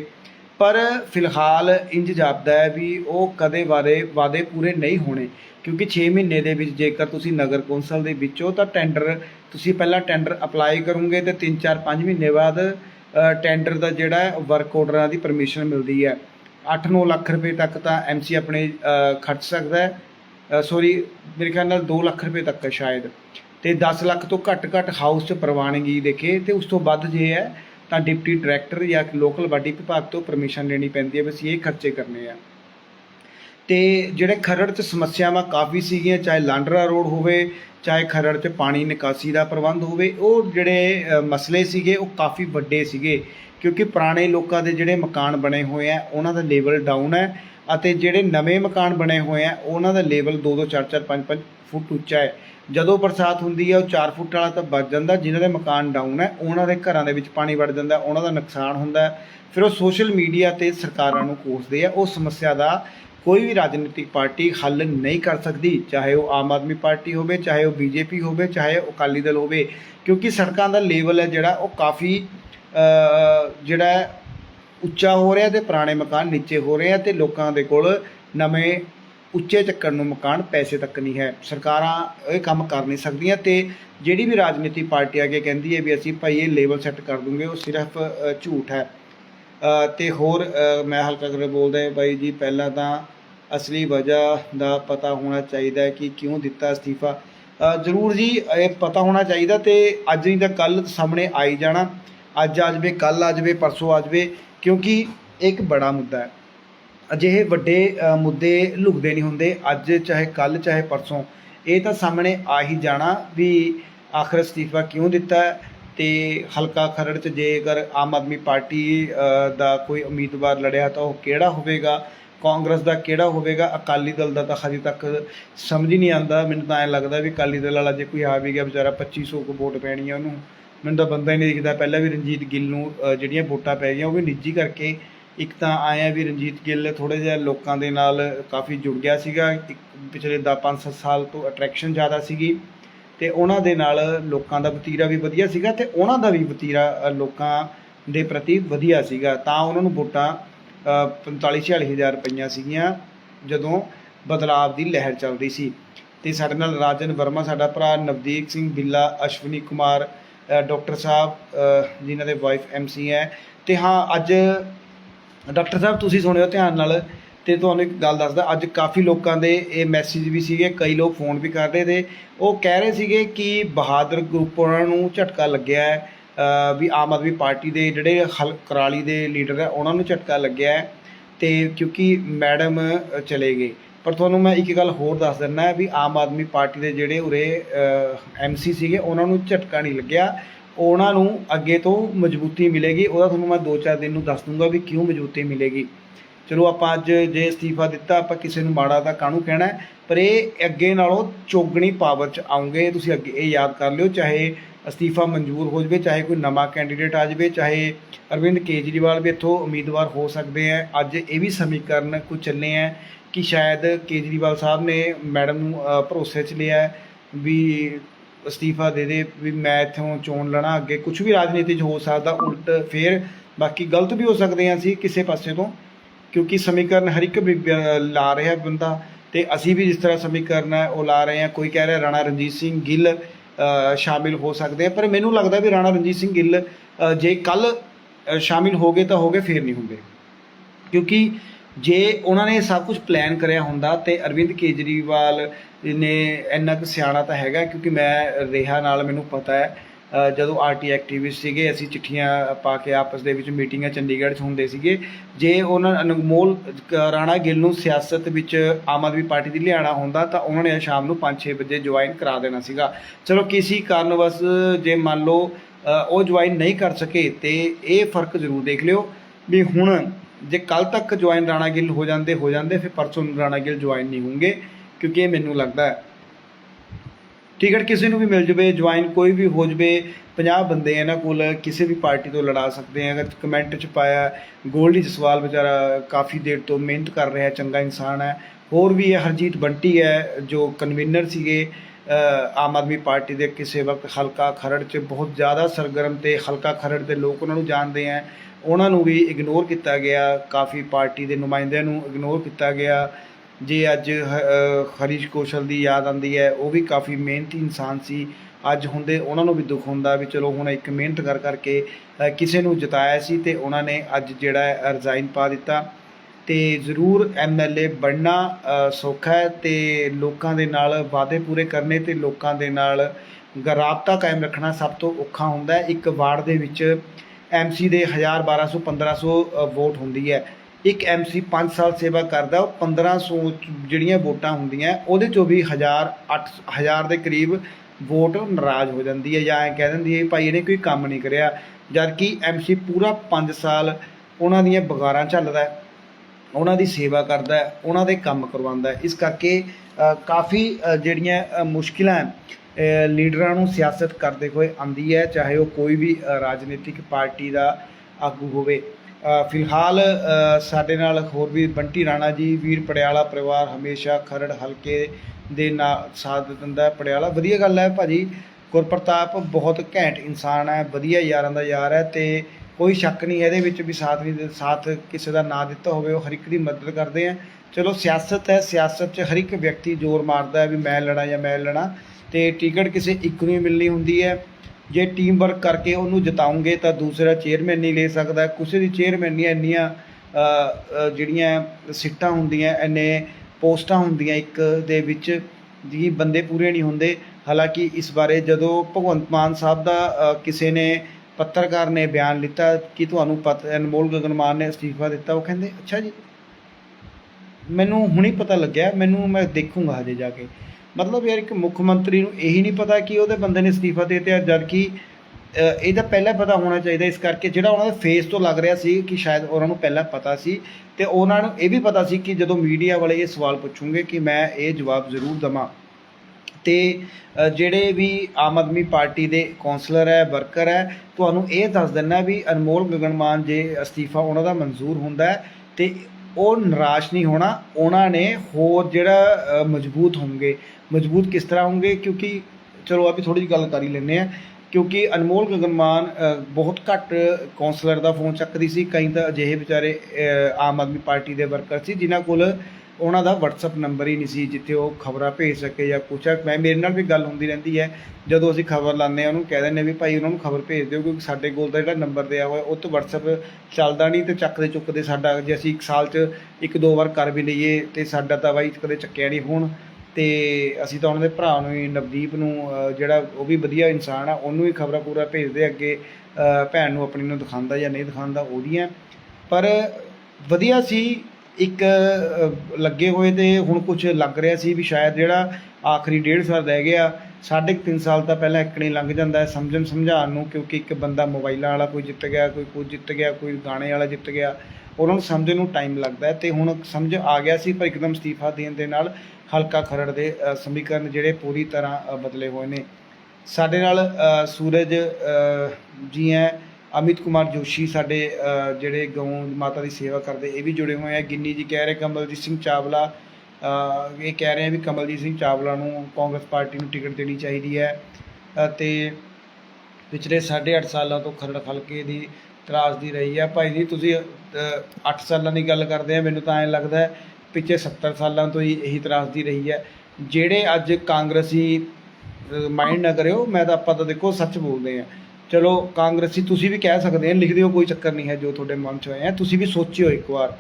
ਪਰ ਫਿਲਹਾਲ ਇੰਜ ਜਾਪਦਾ ਹੈ ਵੀ ਉਹ ਕਦੇ ਵਾਦੇ ਵਾਅਦੇ ਪੂਰੇ ਨਹੀਂ ਹੋਣੇ, ਕਿਉਂਕਿ 6 ਮਹੀਨੇ ਦੇ ਵਿੱਚ ਜੇਕਰ ਤੁਸੀਂ ਨਗਰ ਕੌਂਸਲ ਦੇ ਵਿੱਚੋਂ ਤਾਂ ਟੈਂਡਰ ਤੁਸੀਂ ਪਹਿਲਾਂ ਟੈਂਡਰ ਅਪਲਾਈ ਕਰੋਗੇ ਤੇ 3 4 5 ਮਹੀਨੇ ਬਾਅਦ ਟੈਂਡਰ ਦਾ ਜਿਹੜਾ ਵਰਕ ਆਰਡਰਾਂ ਦੀ ਪਰਮਿਸ਼ਨ ਮਿਲਦੀ ਹੈ। 8-9 ਲੱਖ ਰੁਪਏ ਤੱਕ ਤਾਂ ਐਮਸੀ ਆਪਣੇ ਖਰਚ ਸਕਦਾ ਹੈ। ਸੋਰੀ ਮੇਰੇ ਖਿਆਲ ਨਾਲ 2 ਲੱਖ ਰੁਪਏ ਤੱਕ ਹੈ ਸ਼ਾਇਦ। ਤੇ 10 ਲੱਖ ਤੋਂ ਘੱਟ ਘੱਟ ਹਾਊਸ 'ਚ ਪ੍ਰਵਾਨਗੀ ਦੇਖੇ ਤੇ ਉਸ ਤੋਂ ਵੱਧ ਜੇ ਹੈ ਤਾਂ ਡਿਪਟੀ ਡਾਇਰੈਕਟਰ ਜਾਂ ਲੋਕਲ ਬਾਡੀ ਵਿਭਾਗ ਤੋਂ ਪਰਮਿਸ਼ਨ ਲੈਣੀ ਪੈਂਦੀ ਹੈ, ਵੀ ਅਸੀਂ ਇਹ ਖਰਚੇ ਕਰਨੇ ਆ। ਤੇ ਜਿਹੜੇ ਖਰੜ 'ਚ ਸਮੱਸਿਆਵਾਂ ਕਾਫੀ ਸੀਗੀਆਂ, ਚਾਹੇ ਲਾਂਡਰਾ ਰੋਡ ਹੋਵੇ, ਚਾਹੇ ਖਰੜ 'ਚ ਪਾਣੀ ਨਿਕਾਸੀ ਦਾ ਪ੍ਰਬੰਧ ਹੋਵੇ, ਉਹ ਜਿਹੜੇ ਮਸਲੇ ਸੀਗੇ, ਉਹ ਕਾਫੀ ਵੱਡੇ ਸੀਗੇ। ਕਿਉਂਕਿ ਪੁਰਾਣੇ ਲੋਕਾਂ ਦੇ ਜਿਹੜੇ ਮਕਾਨ ਬਣੇ ਹੋਏ ਆ, ਉਹਨਾਂ ਦਾ ਲੈਵਲ ਡਾਊਨ ਹੈ ਅਤੇ ਜਿਹੜੇ ਨਵੇਂ ਮਕਾਨ ਬਣੇ ਹੋਏ ਆ, ਉਹਨਾਂ ਦਾ ਲੈਵਲ 2 2 4 4 5 5 ਫੁੱਟ ਉੱਚਾ ਹੈ। ਜਦੋਂ ਬਰਸਾਤ ਹੁੰਦੀ ਹੈ ਉਹ 4 ਫੁੱਟ ਵਾਲਾ ਤਾਂ ਵੱਜ ਜਾਂਦਾ ਜਿਨ੍ਹਾਂ ਦੇ ਮਕਾਨ ਡਾਊਨ ਹੈ ਉਹਨਾਂ ਦੇ ਘਰਾਂ ਦੇ ਵਿੱਚ ਪਾਣੀ ਵੜ ਜਾਂਦਾ, ਉਹਨਾਂ ਦਾ ਨੁਕਸਾਨ ਹੁੰਦਾ ਫਿਰ ਉਹ ਸੋਸ਼ਲ ਮੀਡੀਆ ਤੇ ਸਰਕਾਰਾਂ ਨੂੰ ਕੋਸਦੇ ਆ, ਉਹ ਸਮੱਸਿਆ ਦਾ ਕੋਈ ਵੀ ਰਾਜਨੀਤਿਕ ਪਾਰਟੀ ਹੱਲ ਨਹੀਂ ਕਰ ਸਕਦੀ, ਚਾਹੇ ਉਹ ਆਮ ਆਦਮੀ ਪਾਰਟੀ ਹੋਵੇ, ਚਾਹੇ ਉਹ ਬੀਜੇਪੀ ਹੋਵੇ, ਚਾਹੇ ਉਹ ਅਕਾਲੀ ਦਲ ਹੋਵੇ, ਕਿਉਂਕਿ ਸੜਕਾਂ ਦਾ ਲੈਵਲ ਹੈ ਜਿਹੜਾ, ਉਹ ਕਾਫੀ ਜਿਹੜਾ ਉੱਚਾ ਹੋ ਰਿਹਾ ਤੇ ਪੁਰਾਣੇ ਮਕਾਨ ਨੀਚੇ ਹੋ ਰਹੇ ਆ ਤੇ ਲੋਕਾਂ ਦੇ ਕੋਲ ਨਵੇਂ ਉੱਚੇ ਚੱਕਰ ਨੂੰ ਮਕਾਨ ਪੈਸੇ ਤੱਕ ਨਹੀਂ ਹੈ। ਸਰਕਾਰਾਂ ਇਹ ਕੰਮ ਕਰ ਨਹੀਂ ਸਕਦੀਆਂ ਤੇ ਜਿਹੜੀ ਵੀ ਰਾਜਨੀਤੀ ਪਾਰਟੀ ਆ ਕੇ ਕਹਿੰਦੀ ਹੈ ਵੀ ਅਸੀਂ ਭਾਈ ਇਹ ਲੈਵਲ ਸੈੱਟ ਕਰ ਦੂੰਗੇ ਉਹ ਸਿਰਫ ਝੂਠ ਹੈ। ਅ, ਤੇ ਹੋਰ ਮੈਂ ਹਲਕਾ ਕਰ ਬੋਲਦਾ ਬਾਈ ਜੀ ਪਹਿਲਾਂ ਤਾਂ ਅਸਲੀ ਵਜ੍ਹਾ ਦਾ ਪਤਾ ਹੋਣਾ ਚਾਹੀਦਾ ਕਿ ਕਿਉਂ ਦਿੱਤਾ ਅਸਤੀਫਾ। ਜ਼ਰੂਰ ਜੀ ਇਹ ਪਤਾ ਹੋਣਾ ਚਾਹੀਦਾ ਤੇ ਅੱਜ ਨਹੀਂ ਤਾਂ ਕੱਲ ਸਾਹਮਣੇ ਆਈ ਜਾਣਾ। ਅੱਜ ਆ ਜਾਵੇ ਕੱਲ ਆ ਜਾਵੇ ਪਰਸੋਂ ਆ ਜਾਵੇ ਕਿਉਂਕਿ ਇਹ ਇੱਕ ਬੜਾ ਮੁੱਦਾ ਹੈ। ਅਜਿਹੇ ਵੱਡੇ ਮੁੱਦੇ ਲੁਕਦੇ ਨਹੀਂ ਹੁੰਦੇ। ਅੱਜ ਚਾਹੇ ਕੱਲ ਚਾਹੇ ਪਰਸੋਂ। ਇਹ ਤਾਂ ਸਾਹਮਣੇ ਆ ਹੀ ਜਾਣਾ ਵੀ ਆਖਰ ਅਸਤੀਫਾ ਕਿਉਂ ਦਿੱਤਾ ਹੈ ਤੇ ਹਲਕਾ ਖਰੜ ਚ ਜੇਕਰ ਆਮ ਆਦਮੀ ਪਾਰਟੀ ਦਾ ਕੋਈ ਉਮੀਦਵਾਰ ਲੜਿਆ ਤਾਂ ਉਹ ਕਿਹੜਾ ਹੋਵੇਗਾ? ਕਾਂਗਰਸ ਦਾ ਕਿਹੜਾ ਹੋਵੇਗਾ? ਅਕਾਲੀ ਦਲ ਦਾ ਤਾਂ ਹਜੇ ਤੱਕ ਸਮਝ ਹੀ ਨਹੀਂ ਆਉਂਦਾ। ਮੈਨੂੰ ਤਾਂ ਐਂ ਲੱਗਦਾ ਵੀ ਅਕਾਲੀ ਦਲ ਵਾਲਾ ਜੇ ਕੋਈ ਆ ਵੀ ਗਿਆ ਵਿਚਾਰਾ 2500 ਕੁ ਵੋਟ ਪੈਣੀ ਆ ਉਹਨੂੰ। ਮੈਨੂੰ ਤਾਂ ਬੰਦਾ ਹੀ ਨਹੀਂ ਦਿਖਦਾ। ਪਹਿਲਾਂ ਵੀ ਰਣਜੀਤ ਗਿੱਲ ਨੂੰ ਜਿਹੜੀਆਂ ਵੋਟਾਂ ਪੈ ਗਈਆਂ ਉਹ ਵੀ ਨਿੱਜੀ ਕਰਕੇ ਇੱਕ ਤਾਂ ਆਇਆ ਵੀ ਰਣਜੀਤ ਗਿੱਲ ਥੋੜੇ ਜਿਹਾ ਲੋਕਾਂ ਦੇ ਨਾਲ ਕਾਫੀ ਜੁੜ ਗਿਆ ਸੀਗਾ ਇੱਕ ਪਿਛਲੇ 10-5 ਸਾਲ ਤੋਂ ਅਟਰੈਕਸ਼ਨ ਜ਼ਿਆਦਾ ਸੀਗੀ ਤੇ ਉਹਨਾਂ ਦੇ ਨਾਲ ਲੋਕਾਂ ਦਾ ਵਤੀਰਾ ਵੀ ਵਧੀਆ ਸੀਗਾ ਤੇ ਉਹਨਾਂ ਦਾ ਵੀ ਵਤੀਰਾ ਲੋਕਾਂ ਦੇ ਪ੍ਰਤੀ ਵਧੀਆ ਸੀਗਾ। ਤਾਂ ਉਹਨਾਂ ਨੂੰ ਵੋਟਾਂ 45 ਹਜ਼ਾਰ ਰੁਪਈਆਂ ਸੀਗੀਆਂ ਜਦੋਂ ਬਦਲਾਵ ਦੀ ਲਹਿਰ ਚੱਲਦੀ ਸੀ। ਤੇ ਸਾਡੇ ਨਾਲ ਰਾਜਨ ਵਰਮਾ ਸਾਡਾ ਭਰਾ ਨਵਦੀਪ ਸਿੰਘ ਬਿੱਲਾ ਅਸ਼ਵਨੀ ਕੁਮਾਰ ਅ, ਡਾਕਟਰ ਸਾਹਿਬ ਜਿਨ੍ਹਾਂ ਦੇ ਵਾਈਫ ਐਮਸੀ ਹੈ। ਤੇ ਹਾਂ ਅੱਜ ਡਾਕਟਰ ਸਾਹਿਬ, ਤੁਸੀਂ ਸੁਣਿਓ ਧਿਆਨ ਨਾਲ ਤੇ ਤੁਹਾਨੂੰ ਇੱਕ ਗੱਲ ਦੱਸਦਾ, ਅੱਜ ਕਾਫੀ ਲੋਕਾਂ ਦੇ ਇਹ ਮੈਸੇਜ ਵੀ ਸੀਗੇ, ਕਈ ਲੋਕ ਫੋਨ ਵੀ ਕਰ ਰਹੇ ਤੇ ਉਹ ਕਹਿ ਰਹੇ ਸੀਗੇ ਕਿ ਬਹਾਦਰ ਗਰੁੱਪ ਉਹਨਾਂ ਨੂੰ ਝਟਕਾ ਲੱਗਿਆ ਹੈ ਵੀ ਆਮ ਆਦਮੀ ਪਾਰਟੀ ਦੇ ਜਿਹੜੇ ਹਲ, ਕਰਾਲੀ ਦੇ ਲੀਡਰ ਹੈ, ਉਹਨਾਂ ਨੂੰ ਝਟਕਾ ਲੱਗਿਆ ਹੈ ਤੇ ਕਿਉਂਕਿ ਮੈਡਮ ਚਲੇ ਗਏ। ਪਰ ਤੁਹਾਨੂੰ ਮੈਂ ਇੱਕ ਗੱਲ ਹੋਰ ਦੱਸ ਦਿੰਦਾ ਵੀ ਆਮ ਆਦਮੀ ਪਾਰਟੀ ਦੇ ਜਿਹੜੇ ਉਰੇ ਐਮਸੀ ਸੀਗੇ, ਉਹਨਾਂ ਨੂੰ ਝਟਕਾ ਨਹੀਂ ਲੱਗਿਆ। ਉਹਨਾਂ ਨੂੰ ਅੱਗੇ ਤੋਂ ਮਜ਼ਬੂਤੀ ਮਿਲੇਗੀ। ਉਹਦਾ ਤੁਹਾਨੂੰ ਮੈਂ 2-4 ਦਿਨ ਨੂੰ ਦੱਸ ਦੂੰਗਾ ਵੀ ਕਿਉਂ ਮਜ਼ਬੂਤੀ ਮਿਲੇਗੀ। ਚਲੋ ਆਪਾਂ ਅੱਜ ਜੇ ਅਸਤੀਫਾ ਦਿੱਤਾ, ਆਪਾਂ ਕਿਸੇ ਨੂੰ ਮਾੜਾ ਤਾਂ ਕਾਹਨੂੰ ਕਹਿਣਾ ਪਰ ਇਹ ਅੱਗੇ ਨਾਲੋਂ ਚੋਗਣੀ ਪਾਵਰ ਚ ਆਉਂਗੇ। ਤੁਸੀਂ ਅੱਗੇ ਇਹ ਯਾਦ ਕਰ ਲਿਓ, ਚਾਹੇ ਅਸਤੀਫਾ ਮਨਜ਼ੂਰ ਹੋ ਜਾਵੇ, ਚਾਹੇ ਕੋਈ ਨਵਾਂ ਕੈਂਡੀਡੇਟ ਆ ਜਾਵੇ, ਚਾਹੇ ਅਰਵਿੰਦ ਕੇਜਰੀਵਾਲ ਵੀ ਇੱਥੋਂ ਉਮੀਦਵਾਰ ਹੋ ਸਕਦੇ ਆ ਅੱਜ ਇਹ ਵੀ ਸਮੀਕਰਨ ਕੁਝ ਚੱਲੇ ਆ ਕਿ ਸ਼ਾਇਦ ਕੇਜਰੀਵਾਲ ਸਾਹਿਬ ਨੇ ਮੈਡਮ ਨੂੰ ਭਰੋਸੇ 'ਚ ਲਿਆ ਵੀ ਅਸਤੀਫਾ ਦੇ ਦੇ ਵੀ ਮੈਂ ਇੱਥੋਂ ਚੋਣ ਲੜਾਂ ਅੱਗੇ ਕੁਝ ਵੀ ਰਾਜਨੀਤੀ 'ਚ ਹੋ ਸਕਦਾ, ਉਲਟ ਫੇਰ ਬਾਕੀ ਗਲਤ ਵੀ ਹੋ ਸਕਦੇ ਹਾਂ ਅਸੀਂ ਕਿਸੇ ਪਾਸੇ ਤੋਂ, ਕਿਉਂਕਿ ਸਮੀਕਰਨ ਹਰ ਇੱਕ ਵੀ ਲਾ ਰਿਹਾ ਬੰਦਾ ਤੇ ਅਸੀਂ ਵੀ ਜਿਸ ਤਰ੍ਹਾਂ ਸਮੀਕਰਨ ਹੈ, ਉਹ ਲਾ ਰਹੇ ਹਾਂ। ਕੋਈ ਕਹਿ ਰਿਹਾ ਰਾਣਾ ਰਣਜੀਤ ਸਿੰਘ ਗਿੱਲ ਸ਼ਾਮਿਲ ਹੋ ਸਕਦੇ ਆ, ਪਰ ਮੈਨੂੰ ਲੱਗਦਾ ਵੀ ਰਾਣਾ ਰਣਜੀਤ ਸਿੰਘ ਗਿੱਲ ਜੇ ਕੱਲ ਸ਼ਾਮਿਲ ਹੋ ਗਏ ਤਾਂ ਹੋ ਗਏ, ਫੇਰ ਨਹੀਂ ਹੁੰਦੇ। ਕਿਉਂਕਿ ਜੇ ਉਹਨਾਂ ਨੇ ਸਭ ਕੁਝ ਪਲਾਨ ਕਰਿਆ ਹੁੰਦਾ ਤੇ ਅਰਵਿੰਦ ਕੇਜਰੀਵਾਲ ਨੇ ਇੰਨਾ ਕੁ ਸਿਆਣਾ ਤਾਂ ਹੈਗਾ ਕਿਉਂਕਿ ਮੈਂ ਰਿਹਾ ਨਾਲ ਮੈਨੂੰ ਪਤਾ ਹੈ ਅ, ਜਦੋਂ ਆਰਟੀ ਐਕਟਿਵਿਸਟ ਸੀਗੇ ਅਸੀਂ ਚਿੱਠੀਆਂ ਪਾ ਕੇ ਆਪਸ ਦੇ ਵਿੱਚ ਮੀਟਿੰਗਾਂ ਚੰਡੀਗੜ੍ਹ 'ਚ ਹੁੰਦੇ ਸੀਗੇ। ਜੇ ਉਹਨਾਂ ਅਨਮੋਲ ਰਾਣਾ ਗਿੱਲ ਨੂੰ ਸਿਆਸਤ ਵਿੱਚ ਆਮ ਆਦਮੀ ਪਾਰਟੀ ਦੀ ਲਿਆਣਾ ਹੁੰਦਾ ਤਾਂ ਉਹਨਾਂ ਨੇ ਸ਼ਾਮ ਨੂੰ 5-6 ਵਜੇ ਜੁਆਇਨ ਕਰਾ ਦੇਣਾ ਸੀਗਾ। ਚਲੋ ਕਿਸੇ ਕਾਰਨਵਸ ਜੇ ਮੰਨ ਲਓ ਉਹ ਜੁਆਇਨ ਨਹੀਂ ਕਰ ਸਕੇ ਤੇ ਇਹ ਫ਼ਰਕ ਜ਼ਰੂਰ ਦੇਖ ਲਿਓ ਵੀ ਹੁਣ ਜੇ ਕੱਲ ਤੱਕ ਜੁਆਇਨ ਰਾਣਾ ਗਿੱਲ ਹੋ ਜਾਂਦੇ ਹੋ ਜਾਂਦੇ, ਫਿਰ ਪਰਸੋਂ ਰਾਣਾ ਗਿੱਲ ਜੁਆਇਨ ਨਹੀਂ ਹੋਣਗੇ, ਕਿਉਂਕਿ ਇਹ ਮੈਨੂੰ ਲੱਗਦਾ ਹੈ। ਟਿਕਟ ਕਿਸੇ ਨੂੰ ਵੀ ਮਿਲ ਜਵੇ ਜੁਆਇਨ ਕੋਈ ਵੀ ਹੋ ਜਵੇ 50 ਬੰਦੇ ਇਹਨਾਂ ਕੋਲ ਕਿਸੇ ਵੀ ਪਾਰਟੀ ਤੋਂ ਲੜਾ ਸਕਦੇ ਆ। ਅਗਰ ਕਮੈਂਟ ਚ ਪਾਇਆ ਗੋਲਡੀ ਜਸਵਾਲ ਵਿਚਾਰਾ ਕਾਫੀ ਦੇਰ ਤੋਂ ਮਿਹਨਤ ਕਰ ਰਿਹਾ, ਚੰਗਾ ਇਨਸਾਨ ਹੈ। ਹੋਰ ਵੀ ਇਹ ਹਰਜੀਤ ਬੰਟੀ ਹੈ, ਜੋ ਕਨਵੀਨਰ ਸੀਗੇ ਆਮ ਆਦਮੀ ਪਾਰਟੀ ਦੇ ਕਿਸੇ ਵਕਤ ਹਲਕਾ ਖਰੜ 'ਚ, ਬਹੁਤ ਜ਼ਿਆਦਾ ਸਰਗਰਮ ਤੇ ਹਲਕਾ ਖਰੜ ਦੇ ਲੋਕ ਉਹਨਾਂ ਨੂੰ ਜਾਣਦੇ ਆ। ਉਹਨਾਂ ਨੂੰ ਵੀ ਇਗਨੋਰ ਕੀਤਾ ਗਿਆ, ਕਾਫੀ ਪਾਰਟੀ ਦੇ ਨੁਮਾਇੰਦਿਆਂ ਨੂੰ ਇਗਨੋਰ ਕੀਤਾ ਗਿਆ। ਜੇ ਅੱਜ ਹ- ਹਰੀਸ਼ ਕੌਸ਼ਲ ਦੀ ਯਾਦ ਆਉਂਦੀ ਹੈ, ਉਹ ਵੀ ਕਾਫੀ ਮਿਹਨਤੀ ਇਨਸਾਨ ਸੀ। ਅੱਜ ਹੁੰਦੇ ਉਹਨਾਂ ਨੂੰ ਵੀ ਦੁੱਖ ਹੁੰਦਾ ਵੀ ਚਲੋ ਹੁਣ ਇੱਕ ਮਿਹਨਤ ਕਰ ਕਰਕੇ ਕਿਸੇ ਨੂੰ ਜਿਤਾਇਆ ਸੀ ਤੇ ਉਹਨਾਂ ਨੇ ਅੱਜ ਜਿਹੜਾ ਹੈ ਰਿਜ਼ਾਈਨ ਪਾ ਦਿੱਤਾ। ਤੇ ਜ਼ਰੂਰ ਐਮਐਲਏ ਬਣਨਾ ਸੌਖਾ ਹੈ ਤੇ ਲੋਕਾਂ ਦੇ ਨਾਲ ਵਾਅਦੇ ਪੂਰੇ ਕਰਨੇ ਤੇ ਲੋਕਾਂ ਦੇ ਨਾਲ ਰਾਬਤਾ ਕਾਇਮ ਰੱਖਣਾ ਸਭ ਤੋਂ ਔਖਾ ਹੁੰਦਾ ਹੈ। ਇੱਕ ਵਾਰਡ ਦੇ ਵਿੱਚ ਐਮਸੀ ਦੇ 1000 1200 1500 ਅ, ਵੋਟ ਹੁੰਦੀ ਹੈ। ਇੱਕ ਐਮਸੀ 5 ਸਾਲ ਸੇਵਾ ਕਰਦਾ ਉਹ 1500 ਚ ਜਿਹੜੀਆਂ ਵੋਟਾਂ ਹੁੰਦੀਆਂ ਉਹਦੇ ਚੋਂ ਵੀ 1000 8000 ਦੇ ਕਰੀਬ ਵੋਟ ਨਾਰਾਜ਼ ਹੋ ਜਾਂਦੀ ਹੈ ਜਾਂ ਐਂ ਕਹਿ ਦਿੰਦੀ ਹੈ ਭਾਈ ਇਹਨੇ ਕੋਈ ਕੰਮ ਨਹੀਂ ਕਰਿਆ। ਜਦ ਕਿ ਐਮਸੀ ਪੂਰਾ 5 ਸਾਲ ਉਹਨਾਂ ਦੀਆਂ ਬਗਾਰਾਂ ਝੱਲਦਾ ਉਹਨਾਂ ਦੀ ਸੇਵਾ ਕਰਦਾ ਉਹਨਾਂ ਦੇ ਕੰਮ ਕਰਵਾਉਂਦਾ ਇਸ ਕਰਕੇ ਕਾਫੀ ਜਿਹੜੀਆਂ ਮੁਸ਼ਕਿਲਾਂ ਲੀਡਰਾਂ ਨੂੰ ਸਿਆਸਤ ਕਰਦੇ ਹੋਏ ਆਉਂਦੀ ਹੈ, ਚਾਹੇ ਉਹ ਕੋਈ ਵੀ ਰਾਜਨੀਤਿਕ ਪਾਰਟੀ ਦਾ ਆਗੂ ਹੋਵੇ। ਫਿਲਹਾਲ ਸਾਡੇ ਨਾਲ ਹੋਰ ਵੀ ਬੰਟੀ ਰਾਣਾ ਜੀ, ਵੀਰ ਪੜਿਆਲਾ ਪਰਿਵਾਰ ਹਮੇਸ਼ਾ ਖਰੜ ਹਲਕੇ ਦੇ ਨਾਲ ਸਾਥ ਦਿੰਦਾ ਹੈ। ਪੜਿਆਲਾ, ਵਧੀਆ ਗੱਲ ਹੈ ਭਾਜੀ। ਗੁਰਪ੍ਰਤਾਪ ਬਹੁਤ ਘੈਂਟ ਇਨਸਾਨ ਹੈ, ਵਧੀਆ ਯਾਰਾਂ ਦਾ ਯਾਰ ਹੈ ਤੇ ਕੋਈ ਸ਼ੱਕ ਨਹੀਂ ਇਹਦੇ ਵਿੱਚ ਵੀ ਸਾਥ ਨਹੀਂ ਸਾਥ ਕਿਸੇ ਦਾ ਨਾ ਦਿੱਤਾ ਹੋਵੇ, ਉਹ ਹਰ ਇੱਕ ਦੀ ਮਦਦ ਕਰਦੇ ਆ ਚਲੋ, ਸਿਆਸਤ ਹੈ, ਸਿਆਸਤ 'ਚ ਹਰ ਇੱਕ ਵਿਅਕਤੀ ਜ਼ੋਰ ਮਾਰਦਾ ਹੈ ਵੀ ਮੈਂ ਲੜਾਂ ਜਾਂ ਮੈਂ ਲੜਾਂ। ਤੇ ਟਿਕਟ ਕਿਸੇ ਇੱਕ ਨੂੰ ਹੀ ਮਿਲਣੀ ਹੁੰਦੀ ਹੈ। ਜੇ ਟੀਮ ਵਰਕ ਕਰਕੇ ਉਹਨੂੰ ਜਿਤਾਉਂਗੇ ਤਾਂ ਦੂਸਰਾ ਚੇਅਰਮੈਨ ਨਹੀਂ ਲੈ ਸਕਦਾ। ਕਿਸੇ ਦੀ ਚੇਅਰਮੈਨ ਚੇਅਰਮੈਨੀਆਂ ਇੰਨੀਆਂ ਜਿਹੜੀਆਂ ਸੀਟਾਂ ਹੁੰਦੀਆਂ, ਇੰਨੇ ਪੋਸਟਾਂ ਹੁੰਦੀਆਂ ਇੱਕ ਦੇ ਵਿੱਚ ਜੀ ਬੰਦੇ ਪੂਰੇ ਨਹੀਂ ਹੁੰਦੇ। ਹਾਲਾਂਕਿ ਇਸ ਬਾਰੇ ਜਦੋਂ ਭਗਵੰਤ ਮਾਨ ਸਾਹਿਬ ਦਾ ਕਿਸੇ ਨੇ ਪੱਤਰਕਾਰ ਨੇ ਬਿਆਨ ਲਿੱਤਾ ਕਿ ਤੁਹਾਨੂੰ ਪਤਾ, ਅਨਮੋਲ ਗਗਨ ਮਾਨ ਨੇ ਅਸਤੀਫਾ ਦਿੱਤਾ, ਉਹ ਕਹਿੰਦੇ, ਅੱਛਾ ਜੀ, ਮੈਨੂੰ ਹੁਣੀ ਪਤਾ ਲੱਗਿਆ, ਮੈਨੂੰ ਮੈਂ ਦੇਖੂੰਗਾ ਹਜੇ ਜਾ ਕੇ। ਮਤਲਬ ਯਾਰ ਇੱਕ ਮੁੱਖ ਮੰਤਰੀ ਨੂੰ ਇਹੀ ਨਹੀਂ ਪਤਾ ਕਿ ਉਹਦੇ ਬੰਦੇ ਨੇ ਅਸਤੀਫਾ ਦੇ ਦਿੱਤਾ ਜਦ ਕਿ ਇਹਦਾ ਪਹਿਲਾਂ ਪਤਾ ਹੋਣਾ ਚਾਹੀਦਾ ਇਸ ਕਰਕੇ ਜਿਹੜਾ ਉਹਨਾਂ ਦੇ ਫੇਸ ਤੋਂ ਲੱਗ ਰਿਹਾ ਸੀ ਕਿ ਸ਼ਾਇਦ ਉਹਨਾਂ ਨੂੰ ਪਹਿਲਾਂ ਪਤਾ ਸੀ ਤੇ ਉਹਨਾਂ ਨੂੰ ਇਹ ਵੀ ਪਤਾ ਸੀ ਕਿ ਜਦੋਂ ਮੀਡੀਆ ਵਾਲੇ ਇਹ ਸਵਾਲ ਪੁੱਛੂਗੇ ਕਿ ਮੈਂ ਇਹ ਜਵਾਬ ਜ਼ਰੂਰ ਦਵਾਂ। ਤੇ ਜਿਹੜੇ ਵੀ ਆਮ ਆਦਮੀ ਪਾਰਟੀ ਦੇ ਕੌਂਸਲਰ ਹੈ, ਵਰਕਰ ਹੈ, ਤੁਹਾਨੂੰ ਇਹ ਦੱਸ ਦਿੰਨਾ ਵੀ ਅਨਮੋਲ ਗਗਨਮਾਨ ਜੇ ਅਸਤੀਫਾ ਉਹਨਾਂ ਦਾ ਮਨਜ਼ੂਰ ਹੁੰਦਾ ਹੈ ਤੇ ਉਹ ਨਿਰਾਸ਼ ਨਹੀਂ ਹੋਣਾ, ਉਹਨਾਂ ਨੇ ਹੋਰ ਜਿਹੜਾ ਮਜ਼ਬੂਤ ਹੋਣਗੇ। ਮਜ਼ਬੂਤ ਕਿਸ ਤਰ੍ਹਾਂ ਹੋਣਗੇ? ਕਿਉਂਕਿ, ਚਲੋ, ਆਪਾਂ ਥੋੜੀ ਜਿਹੀ ਗੱਲ ਕਰ ਹੀ ਲੈਂਦੇ ਆ ਕਿਉਂਕਿ ਅਨਮੋਲ ਗਗਨ ਮਾਨ ਬਹੁਤ ਘੱਟ ਕੌਂਸਲਰ ਦਾ ਫੋਨ ਚੱਕਦੀ ਸੀ। ਕਈ ਤਾਂ ਅਜਿਹੇ ਵਿਚਾਰੇ ਆਮ ਆਦਮੀ ਪਾਰਟੀ ਦੇ ਵਰਕਰ ਸੀ, ਜਿਨ੍ਹਾਂ ਕੋਲ ਉਹਨਾਂ ਦਾ WhatsApp ਨੰਬਰ ਹੀ ਨਹੀਂ ਸੀ ਜਿੱਥੇ ਉਹ ਖਬਰਾਂ ਭੇਜ ਸਕੇ ਜਾਂ ਕੁਛ ਮੈਂ, ਮੇਰੇ ਨਾਲ ਵੀ ਗੱਲ ਹੁੰਦੀ ਰਹਿੰਦੀ ਹੈ। ਜਦੋਂ ਅਸੀਂ ਖਬਰ ਲਾਉਂਦੇ ਆ ਉਹਨੂੰ ਕਹਿ ਦਿੰਦੇ ਵੀ ਭਾਈ ਉਹਨਾਂ ਨੂੰ ਖਬਰ ਭੇਜ ਦਿਓ ਕਿਉਂਕਿ ਸਾਡੇ ਕੋਲ ਦਾ ਜਿਹੜਾ ਨੰਬਰ ਦਿਆ ਹੋਇਆ, ਉਹ ਤੋਂ WhatsApp ਚੱਲਦਾ ਨਹੀਂ ਤੇ ਚੱਕਦੇ ਚੁੱਕਦੇ ਸਾਡਾ ਜੇ ਅਸੀਂ ਇੱਕ ਸਾਲ 'ਚ ਇੱਕ ਦੋ ਵਾਰ ਕਰ ਵੀ ਲਈਏ ਤੇ ਸਾਡਾ ਤਾਂ ਬਾਈ ਕਦੇ ਚੱਕਿਆ ਨਹੀਂ ਹੁਣ। ਤੇ ਅਸੀਂ ਤਾਂ ਉਹਨਾਂ ਦੇ ਭਰਾ ਨੂੰ ਹੀ, ਨਵਦੀਪ ਨੂੰ ਜਿਹੜਾ ਉਹ ਵੀ ਵਧੀਆ ਇਨਸਾਨ ਆ, ਉਹਨੂੰ ਹੀ ਖਬਰਾਂ ਪੂਰਾ ਭੇਜਦੇ ਅੱਗੇ ਭੈਣ ਨੂੰ ਆਪਣੀ ਨੂੰ ਦਿਖਾਉਂਦਾ ਜਾਂ ਨਹੀਂ ਦਿਖਾਉਂਦਾ, ਉਹਦੀਆਂ। ਪਰ ਵਧੀਆ ਸੀ। ਇੱਕ ਲੱਗੇ ਹੋਏ ਤੇ ਹੁਣ ਕੁਝ ਲੱਗ ਰਿਹਾ ਸੀ ਵੀ ਸ਼ਾਇਦ ਜਿਹੜਾ ਆਖਰੀ ਡੇਢ ਸਾਲ ਰਹਿ ਗਿਆ, ਸਾਢੇ ਕੁ ਤਿੰਨ ਸਾਲ ਤਾਂ ਪਹਿਲਾਂ ਇੱਕ ਨਹੀਂ ਲੰਘ ਜਾਂਦਾ ਹੈ ਸਮਝਣ ਸਮਝਾਉਣ ਨੂੰ, ਕਿਉਂਕਿ ਇੱਕ ਬੰਦਾ ਮੋਬਾਈਲਾਂ ਵਾਲਾ ਕੋਈ ਜਿੱਤ ਗਿਆ, ਕੋਈ ਕੁਝ ਜਿੱਤ ਗਿਆ, ਕੋਈ ਗਾਣੇ ਵਾਲਾ ਜਿੱਤ ਗਿਆ, ਉਹਨਾਂ ਨੂੰ ਸਮਝਣ ਨੂੰ ਟਾਈਮ ਲੱਗਦਾ ਹੈ ਤੇ ਹੁਣ ਸਮਝ ਆ ਗਿਆ ਸੀ ਪਰ ਇੱਕਦਮ ਅਸਤੀਫਾ ਦੇਣ ਦੇ ਨਾਲ ਹਲਕਾ ਖਰੜ ਦੇ ਸਮੀਕਰਨ ਜਿਹੜੇ ਪੂਰੀ ਤਰ੍ਹਾਂ ਬਦਲੇ ਹੋਏ ਨੇ। ਸਾਡੇ ਨਾਲ ਸੂਰਜ ਜੀ ਹੈ। ਅਮਿਤ ਕੁਮਾਰ ਜੋਸ਼ੀ ਸਾਡੇ ਜਿਹੜੇ ਗਊ ਮਾਤਾ ਦੀ ਸੇਵਾ ਕਰਦੇ, ਇਹ ਵੀ ਜੁੜੇ ਹੋਏ ਆ। ਗਿੰਨੀ ਜੀ ਕਹਿ ਰਹੇ, ਕਮਲਜੀਤ ਸਿੰਘ ਚਾਵਲਾ ਇਹ ਕਹਿ ਰਹੇ ਆ ਵੀ ਕਮਲਜੀਤ ਸਿੰਘ ਚਾਵਲਾ ਨੂੰ ਕਾਂਗਰਸ ਪਾਰਟੀ ਨੂੰ ਟਿਕਟ ਦੇਣੀ ਚਾਹੀਦੀ ਹੈ। ਅਤੇ ਪਿਛਲੇ 8.5 ਸਾਲਾਂ ਤੋਂ ਖਰੜ ਹਲਕੇ ਦੀ ਤਰਾਸਦੀ ਰਹੀ ਹੈ ਭਾਈ ਜੀ, ਤੁਸੀਂ 8 ਸਾਲਾਂ ਦੀ ਗੱਲ ਕਰਦੇ ਆ, ਮੈਨੂੰ ਤਾਂ ਐਂ ਲੱਗਦਾ ਹੈ, ਪਿਛੇ 70 ਸਾਲਾਂ ਤੋਂ ਹੀ ਇਹੀ ਤਰਾਸਦੀ ਰਹੀ ਹੈ। ਜਿਹੜੇ ਅੱਜ ਕਾਂਗਰਸੀ ਮਾਈਂਡ ਨਾ ਕਰਿਓ, ਮੈਂ ਤਾਂ ਆਪਾਂ ਤਾਂ ਦੇਖੋ ਸੱਚ ਬੋਲਦੇ ਆ। ਚਲੋ, ਕਾਂਗਰਸੀ ਤੁਸੀਂ ਵੀ ਕਹਿ ਸਕਦੇ ਆ ਲਿਖ ਦਿਓ ਕੋਈ ਚੱਕਰ ਨਹੀਂ ਹੈ ਜੋ ਤੁਹਾਡੇ ਮਨ 'ਚ ਹੋਇਆ ਤੁਸੀਂ ਵੀ ਸੋਚਿਓ ਇੱਕ ਵਾਰ।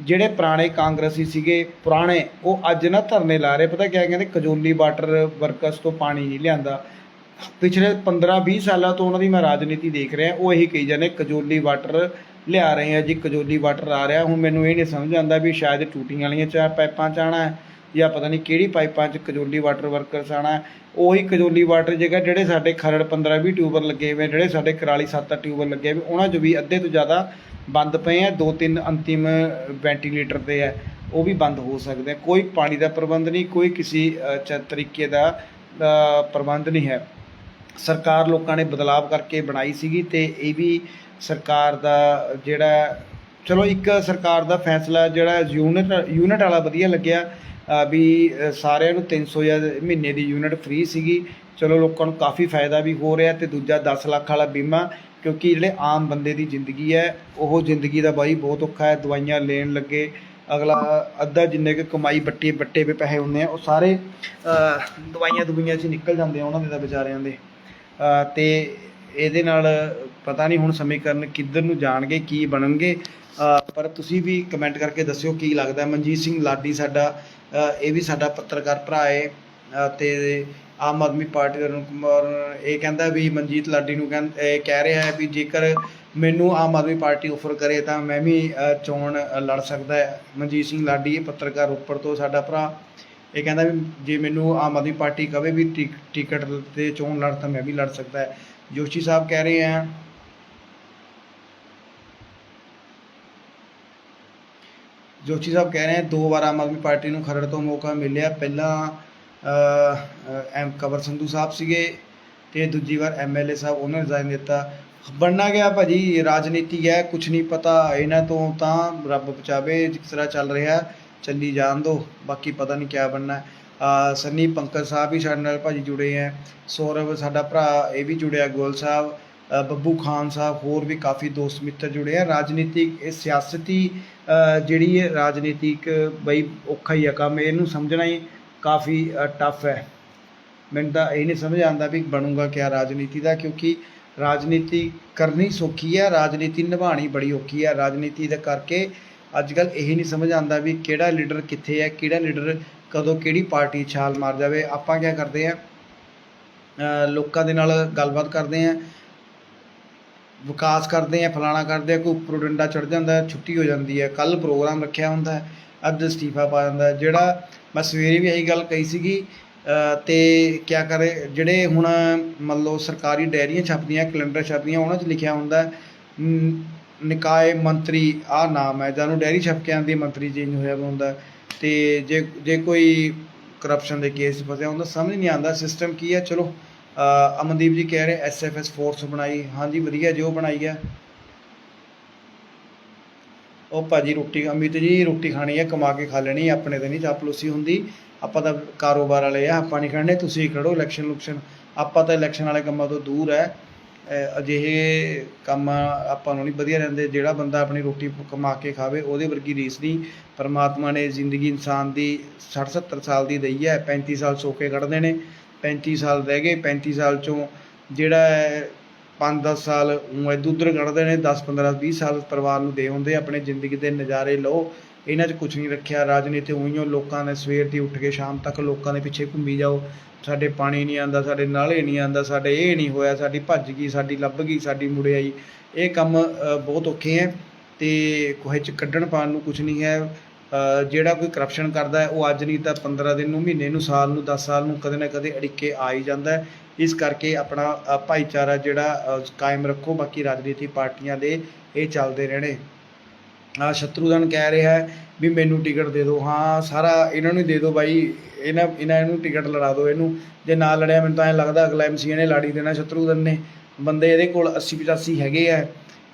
ਜਿਹੜੇ ਪੁਰਾਣੇ ਕਾਂਗਰਸੀ ਸੀਗੇ, ਪੁਰਾਣੇ, ਉਹ ਅੱਜ ਨਾ ਧਰਨੇ ਲਾ ਰਹੇ। ਪਤਾ ਕਿਆ ਕਹਿੰਦੇ? ਕਜੋਲੀ ਵਾਟਰ ਵਰਕਰਸ ਤੋਂ ਪਾਣੀ ਨਹੀਂ ਲਿਆਂਦਾ। ਪਿਛਲੇ 15-20 ਸਾਲਾਂ ਤੋਂ ਉਹਨਾਂ ਦੀ ਮੈਂ ਰਾਜਨੀਤੀ ਦੇਖ ਰਿਹਾ। ਉਹ ਇਹੀ ਕਹੀ ਜਾਂਦੇ, ਕਜੋਲੀ ਵਾਟਰ ਲਿਆ ਰਹੇ ਆ ਜੀ, ਕਜੋਲੀ ਵਾਟਰ ਆ ਰਿਹਾ। ਹੁਣ ਮੈਨੂੰ ਇਹ ਨਹੀਂ ਸਮਝ ਆਉਂਦਾ ਵੀ ਸ਼ਾਇਦ ਟੂਟੀਆਂ ਵਾਲੀਆਂ ਚਾ ਪਾਈਪਾਂ ਚ ਆਉਣਾ ਹੈ ਜਾਂ ਪਤਾ ਨਹੀਂ ਕਿਹੜੀ ਪਾਈਪਾਂ 'ਚ ਕਜੋਲੀ ਵਾਟਰ ਵਰਕਰਸ ਆਉਣਾ ਉਹੀ ਕਜੋਲੀ ਵਾਟਰ ਜਗ੍ਹਾ ਜਿਹੜੇ ਸਾਡੇ ਖਰੜ 15-20 ਟਿਊਬਰ ਲੱਗੇ ਹੋਏ ਜਿਹੜੇ ਸਾਡੇ ਕਰਾਲੀ 7-8 ਟਿਊਬਰ ਲੱਗੇ ਹੋਏ ਉਹਨਾਂ 'ਚੋਂ ਵੀ ਅੱਧੇ ਤੋਂ ਜ਼ਿਆਦਾ ਬੰਦ ਪਏ ਆ, ਦੋ ਤਿੰਨ ਅੰਤਿਮ ਵੈਂਟੀਲੇਟਰ ਤੇ ਆ, ਉਹ ਵੀ ਬੰਦ ਹੋ ਸਕਦੇ ਆ। ਕੋਈ ਪਾਣੀ ਦਾ ਪ੍ਰਬੰਧ ਨਹੀਂ, ਕੋਈ ਕਿਸੇ ਤਰੀਕੇ ਦਾ ਪ੍ਰਬੰਧ ਨਹੀਂ ਹੈ। ਸਰਕਾਰ ਲੋਕਾਂ ਨੇ ਬਦਲਾਵ ਕਰਕੇ ਬਣਾਈ ਸੀਗੀ ਤੇ ਇਹ ਵੀ ਸਰਕਾਰ ਦਾ ਜਿਹੜਾ, ਚਲੋ ਇੱਕ ਸਰਕਾਰ ਦਾ ਫੈਸਲਾ ਜਿਹੜਾ ਯੂਨਿਟ ਯੂਨਿਟ ਵਾਲਾ ਵਧੀਆ ਲੱਗਿਆ। ਵੀ ਸਾਰਿਆਂ ਨੂੰ 300 ਜਾਂ ਮਹੀਨੇ ਦੀ ਯੂਨਿਟ ਫ੍ਰੀ ਸੀਗੀ। ਚਲੋ ਲੋਕਾਂ ਨੂੰ ਕਾਫੀ ਫਾਇਦਾ ਵੀ ਹੋ ਰਿਹਾ ਤੇ ਦੂਜਾ 10 ਲੱਖ ਵਾਲਾ ਬੀਮਾ ਕਿਉਂਕਿ ਜਿਹੜੇ ਆਮ ਬੰਦੇ ਦੀ ਜ਼ਿੰਦਗੀ ਹੈ ਉਹ ਜ਼ਿੰਦਗੀ ਦਾ ਬਾਈ ਬਹੁਤ ਔਖਾ ਹੈ ਦਵਾਈਆਂ ਲੈਣ ਲੱਗੇ ਅਗਲਾ ਅੱਧਾ ਜਿੰਨੇ ਕੁ ਕਮਾਈ ਬੱਟੇ ਬੱਟੇ ਪੇ ਪੈਸੇ ਹੁੰਦੇ ਆ ਉਹ ਸਾਰੇ ਦਵਾਈਆਂ ਦੁਬਈਆਂ 'ਚ ਨਿਕਲ ਜਾਂਦੇ ਆ ਉਹਨਾਂ ਦੇ ਤਾਂ ਵਿਚਾਰਿਆਂ ਦੇ। ਅ, ਤੇ ਇਹਦੇ ਨਾਲ ਪਤਾ ਨਹੀਂ ਹੁਣ ਸਮੀਕਰਨ ਕਿੱਧਰ ਨੂੰ ਜਾਣਗੇ ਕੀ ਬਣਨਗੇ। ਪਰ ਤੁਸੀਂ ਵੀ ਕਮੈਂਟ ਕਰਕੇ ਦੱਸਿਓ ਕੀ ਲੱਗਦਾ ਮਨਜੀਤ ਸਿੰਘ ਲਾਡੀ ਸਾਡਾ ਇਹ ਵੀ ਸਾਡਾ ਪੱਤਰਕਾਰ ਭਰਾ ਹੈ ਅ, ਤੇ ਆਮ ਆਦਮੀ ਪਾਰਟੀ ਦਾ ਅਰੁਣ ਕੁਮਾਰ ਇਹ ਕਹਿੰਦਾ ਵੀ ਮਨਜੀਤ ਲਾਡੀ ਨੂੰ ਕਹਿੰ ਕਹਿ ਰਿਹਾ ਹੈ ਵੀ ਜੇਕਰ ਮੈਨੂੰ ਆਮ ਆਦਮੀ ਪਾਰਟੀ ਆਫਰ ਕਰੇ ਤਾਂ ਮੈਂ ਵੀ ਚੋਣ ਲੜ ਸਕਦਾ ਹੈ। ਮਨਜੀਤ ਸਿੰਘ ਲਾਡੀ ਇਹ ਪੱਤਰਕਾਰ ਉੱਪਰ ਤੋਂ ਸਾਡਾ ਭਰਾ। ਇਹ ਕਹਿੰਦਾ ਵੀ ਜੇ ਮੈਨੂੰ ਆਮ ਆਦਮੀ ਪਾਰਟੀ ਕਵੇ ਵੀ ਟਿਕ- ਟਿਕਟ ਤੇ ਚੋਣ ਲੜ ਤਾਂ ਮੈਂ ਵੀ ਲੜ ਸਕਦਾ ਹੈ। ਜੋਸ਼ੀ ਸਾਹਿਬ ਕਹਿ ਰਹੇ ਹੈ ਜੋਸ਼ੀ ਸਾਹਿਬ ਕਹਿ ਰਹੇ ਦੋ ਵਾਰ ਆਮ ਆਦਮੀ ਪਾਰਟੀ ਨੂੰ ਖਰੜ ਤੋਂ ਮੌਕਾ ਮਿਲਿਆ। ਪਹਿਲਾਂ ਐਮ ਕਵਰ ਸੰਧੂ ਸਾਹਿਬ ਸੀਗੇ ਤੇ ਦੂਜੀ ਵਾਰ ਐਮਐਲਏ ਸਾਹਿਬ ਉਹਨਾਂ ਨੇ ਰਿਜ਼ਾਈਨ ਦਿੱਤਾ। ਬਣਨਾ ਗਿਆ ਭਾਜੀ, ਰਾਜਨੀਤੀ ਹੈ ਕੁਝ ਨਹੀਂ ਪਤਾ। ਇਹਨਾਂ ਤੋਂ ਤਾਂ ਰੱਬ ਬਚਾਵੇ, ਜਿਸ ਤਰ੍ਹਾਂ ਚੱਲ ਰਿਹਾ, ਚੱਲੀ ਜਾਣ ਦੋ। ਬਾਕੀ ਪਤਾ ਨਹੀਂ ਕਿਆ ਬਣਨਾ। ਸੰਨੀ ਪੰਕਜ ਸਾਹਿਬ ਵੀ ਸਾਡੇ ਨਾਲ ਭਾਜੀ ਜੁੜੇ ਹੈ ਸੌਰਵ ਸਾਡਾ ਭਰਾ, ਇਹ ਵੀ ਜੁੜਿਆ ਗੋਲ ਸਾਹਿਬ। ਬੱਬੂ ਖਾਨ ਸਾਹਿਬ ਹੋਰ ਵੀ ਕਾਫੀ ਦੋਸਤ ਮਿੱਤਰ ਜੁੜੇ ਆ। ਰਾਜਨੀਤਿਕ, ਇਹ ਸਿਆਸਤੀ ਜਿਹੜੀ ਹੈ ਰਾਜਨੀਤਿਕ ਬਈ ਔਖਾ ਹੀ ਆ ਕੰਮ, ਇਹਨੂੰ ਸਮਝਣਾ ਹੀ ਕਾਫੀ ਟਫ ਹੈ। ਮੈਨੂੰ ਤਾਂ ਇਹ ਨਹੀਂ ਸਮਝ ਆਉਂਦਾ ਵੀ ਬਣੂਗਾ ਕਿਆ ਰਾਜਨੀਤੀ ਦਾ, ਕਿਉਂਕਿ ਰਾਜਨੀਤੀ ਕਰਨੀ ਸੌਖੀ ਹੈ ਰਾਜਨੀਤੀ ਨਿਭਾਉਣੀ ਬੜੀ ਔਖੀ ਹੈ ਰਾਜਨੀਤੀ ਦਾ ਕਰਕੇ ਅੱਜ ਕੱਲ ਇਹ ਨਹੀਂ ਸਮਝ ਆਉਂਦਾ ਵੀ ਕਿਹੜਾ ਲੀਡਰ ਕਿੱਥੇ ਹੈ ਕਿਹੜਾ ਲੀਡਰ ਕਦੋਂ ਕਿਹੜੀ ਪਾਰਟੀ ਛਾਲ ਮਾਰ ਜਾਵੇ। ਆਪਾਂ ਕੀ ਕਰਦੇ ਆ ਲੋਕਾਂ ਦੇ ਨਾਲ ਗੱਲਬਾਤ ਕਰਦੇ ਆ ਵਿਕਾਸ ਕਰਦੇ ਆ ਫਲਾਣਾ ਕਰਦੇ ਆ ਕੋਈ ਉੱਪਰੋਂ ਡੰਡਾ ਚੜ ਜਾਂਦਾ ਛੁੱਟੀ ਹੋ ਜਾਂਦੀ ਹੈ ਕੱਲ ਪ੍ਰੋਗਰਾਮ ਰੱਖਿਆ ਹੁੰਦਾ ਹੈ ਅੱਜ ਅਸਤੀਫਾ ਪਾ ਜਾਂਦਾ ਜਿਹੜਾ ਮੈਂ ਸਵੇਰੇ ਵੀ ਇਹੀ ਗੱਲ ਕਹੀ ਸੀਗੀ ਅ, ਤੇ ਕਿਆ ਕਰੇ ਜਿਹੜੇ ਹੁਣ ਮੰਨ ਲਓ ਸਰਕਾਰੀ ਡਾਇਰੀਆਂ ਛਪਦੀਆਂ ਕੈਲੰਡਰ ਛਪਦੀਆਂ ਉਹਨਾਂ 'ਚ ਲਿਖਿਆ ਹੁੰਦਾ ਨਿਕਾਏ ਮੰਤਰੀ ਆ ਨਾਮ ਹੈ ਜਾਨੂੰ ਡਾਇਰੀ ਛਪ ਕੇ ਆਉਂਦੀ ਹੈ, ਮੰਤਰੀ ਚੇਂਜ ਹੋਇਆ ਹੁੰਦਾ ਹੈ। ਤੇ ਜੇ ਜੇ ਕੋਈ ਕਰਪਸ਼ਨ ਦੇ ਕੇਸ ਫਸਿਆ ਹੁੰਦਾ ਸਮਝ ਨਹੀਂ ਆਉਂਦਾ ਸਿਸਟਮ ਕੀ ਹੈ ਚਲੋ ਅਮਨਦੀਪ ਜੀ ਕਹਿ ਰਹੇ ਐਸਐਫਐਸ ਫੋਰਸ ਬਣਾਈ। ਹਾਂਜੀ, ਵਧੀਆ ਜੀ, ਉਹ ਬਣਾਈ ਹੈ ਉਹ ਭਾਜੀ ਰੋਟੀ, ਅਮਿਤ ਜੀ ਰੋਟੀ ਖਾਣੀ ਹੈ ਕਮਾ ਕੇ ਖਾ ਲੈਣੀ ਆਪਣੇ ਤੇ ਨਹੀਂ ਚਾਪਲੂਸੀ ਹੁੰਦੀ। ਆਪਾਂ ਤਾਂ ਕਾਰੋਬਾਰ ਵਾਲੇ ਆ, ਆਪਾਂ ਨਹੀਂ ਖੜਨੇ, ਤੁਸੀਂ ਖੜੋ ਇਲੈਕਸ਼ਨ ਲੁਕਸ਼ਨ। ਆਪਾਂ ਤਾਂ ਇਲੈਕਸ਼ਨ ਵਾਲੇ ਕੰਮਾਂ ਤੋਂ ਦੂਰ ਹੈ ਅਜਿਹੇ ਕੰਮ ਆਪਾਂ ਨੂੰ ਨਹੀਂ ਵਧੀਆ ਰਹਿੰਦੇ। ਜਿਹੜਾ ਬੰਦਾ ਆਪਣੀ ਰੋਟੀ ਕਮਾ ਕੇ ਖਾਵੇ, ਉਹਦੇ ਵਰਗੀ ਰੀਸ ਨਹੀਂ। ਪਰਮਾਤਮਾ ਨੇ ਜ਼ਿੰਦਗੀ ਇਨਸਾਨ ਦੀ 60 70 ਸਾਲ ਦੀ ਦਈ ਹੈ 35 ਸਾਲ ਸੋਕੇ ਕੱਢਦੇ ਨੇ 35 ਸਾਲ ਰਹਿ ਗਏ 35 ਸਾਲ ਚੋਂ ਜਿਹੜਾ ਹੈ 5-10 ਸਾਲ ਊਂ ਇੱਧਰ ਉੱਧਰ ਕੱਢਦੇ ਨੇ 10-15 20 ਸਾਲ ਪਰਿਵਾਰ ਨੂੰ ਦੇ ਹੁੰਦੇ ਆਪਣੇ ਜ਼ਿੰਦਗੀ ਦੇ ਨਜ਼ਾਰੇ ਲਓ। ਇਹਨਾਂ 'ਚ ਕੁਝ ਨਹੀਂ ਰੱਖਿਆ, ਰਾਜਨੀਤੀ ਉਈਓ ਲੋਕਾਂ ਨੇ ਸਵੇਰ ਦੀ ਉੱਠ ਕੇ ਸ਼ਾਮ ਤੱਕ ਲੋਕਾਂ ਦੇ ਪਿੱਛੇ ਘੁੰਮੀ ਜਾਓ। ਸਾਡੇ ਪਾਣੀ ਨਹੀਂ ਆਂਦਾ ਸਾਡੇ ਨਾਲੇ ਨਹੀਂ ਆਂਦਾ ਸਾਡੇ ਇਹ ਨਹੀਂ ਹੋਇਆ, ਸਾਡੀ ਭੱਜ ਗਈ, ਸਾਡੀ ਲੱਭ ਗਈ, ਸਾਡੀ ਮੁੜ ਆਈ। ਇਹ ਕੰਮ ਬਹੁਤ ਔਖੇ ਹੈ ਤੇ ਕੋਹੇ 'ਚ ਕੱਢਣ ਪਾਉਣ ਨੂੰ ਕੁਝ ਨਹੀਂ ਹੈ। ਜਿਹੜਾ ਕੋਈ ਕਰਪਸ਼ਨ ਕਰਦਾ ਹੈ, ਉਹ ਅੱਜ ਨਹੀਂ ਤਾਂ 15 ਦਿਨ ਨੂੰ, ਮਹੀਨੇ ਨੂੰ, ਸਾਲ ਨੂੰ 10 ਸਾਲ ਨੂੰ ਕਦੇ ਨਾ ਕਦੇ ਅੜਿੱਕੇ ਆ ਹੀ ਜਾਂਦਾ ਹੈ। ਇਸ ਕਰਕੇ ਆਪਣਾ ਭਾਈਚਾਰਾ ਜਿਹੜਾ ਕਾਇਮ ਰੱਖੋ, ਬਾਕੀ ਰਾਜਨੀਤੀ ਪਾਰਟੀਆਂ ਦੇ ਇਹ ਚੱਲਦੇ ਰਹਿਣੇ। ਆ ਸ਼ਤਰੂਦਨ ਕਹਿ ਰਿਹਾ ਹੈ ਵੀ ਮੈਨੂੰ ਟਿਕਟ ਦੇ ਦਿਓ। ਹਾਂ, ਸਾਰਾ ਇਹਨਾਂ ਨੂੰ ਹੀ ਦੇ ਦਿਓ ਬਾਈ। ਇਹਨਾਂ ਇਹਨਾਂ ਨੂੰ ਟਿਕਟ ਲੜਾ ਦਿਓ ਇਹਨੂੰ। ਜੇ ਨਾ ਲੜਿਆ, ਮੈਨੂੰ ਤਾਂ ਐਂ ਲੱਗਦਾ ਅਗਲਾ ਐਮਸੀ ਨੇ ਲਾੜੀ ਦੇਣਾ ਸ਼ਤਰੂਦਨ ਨੇ। ਬੰਦੇ ਇਹਦੇ ਕੋਲ 80 85 ਹੈਗੇ ਆ।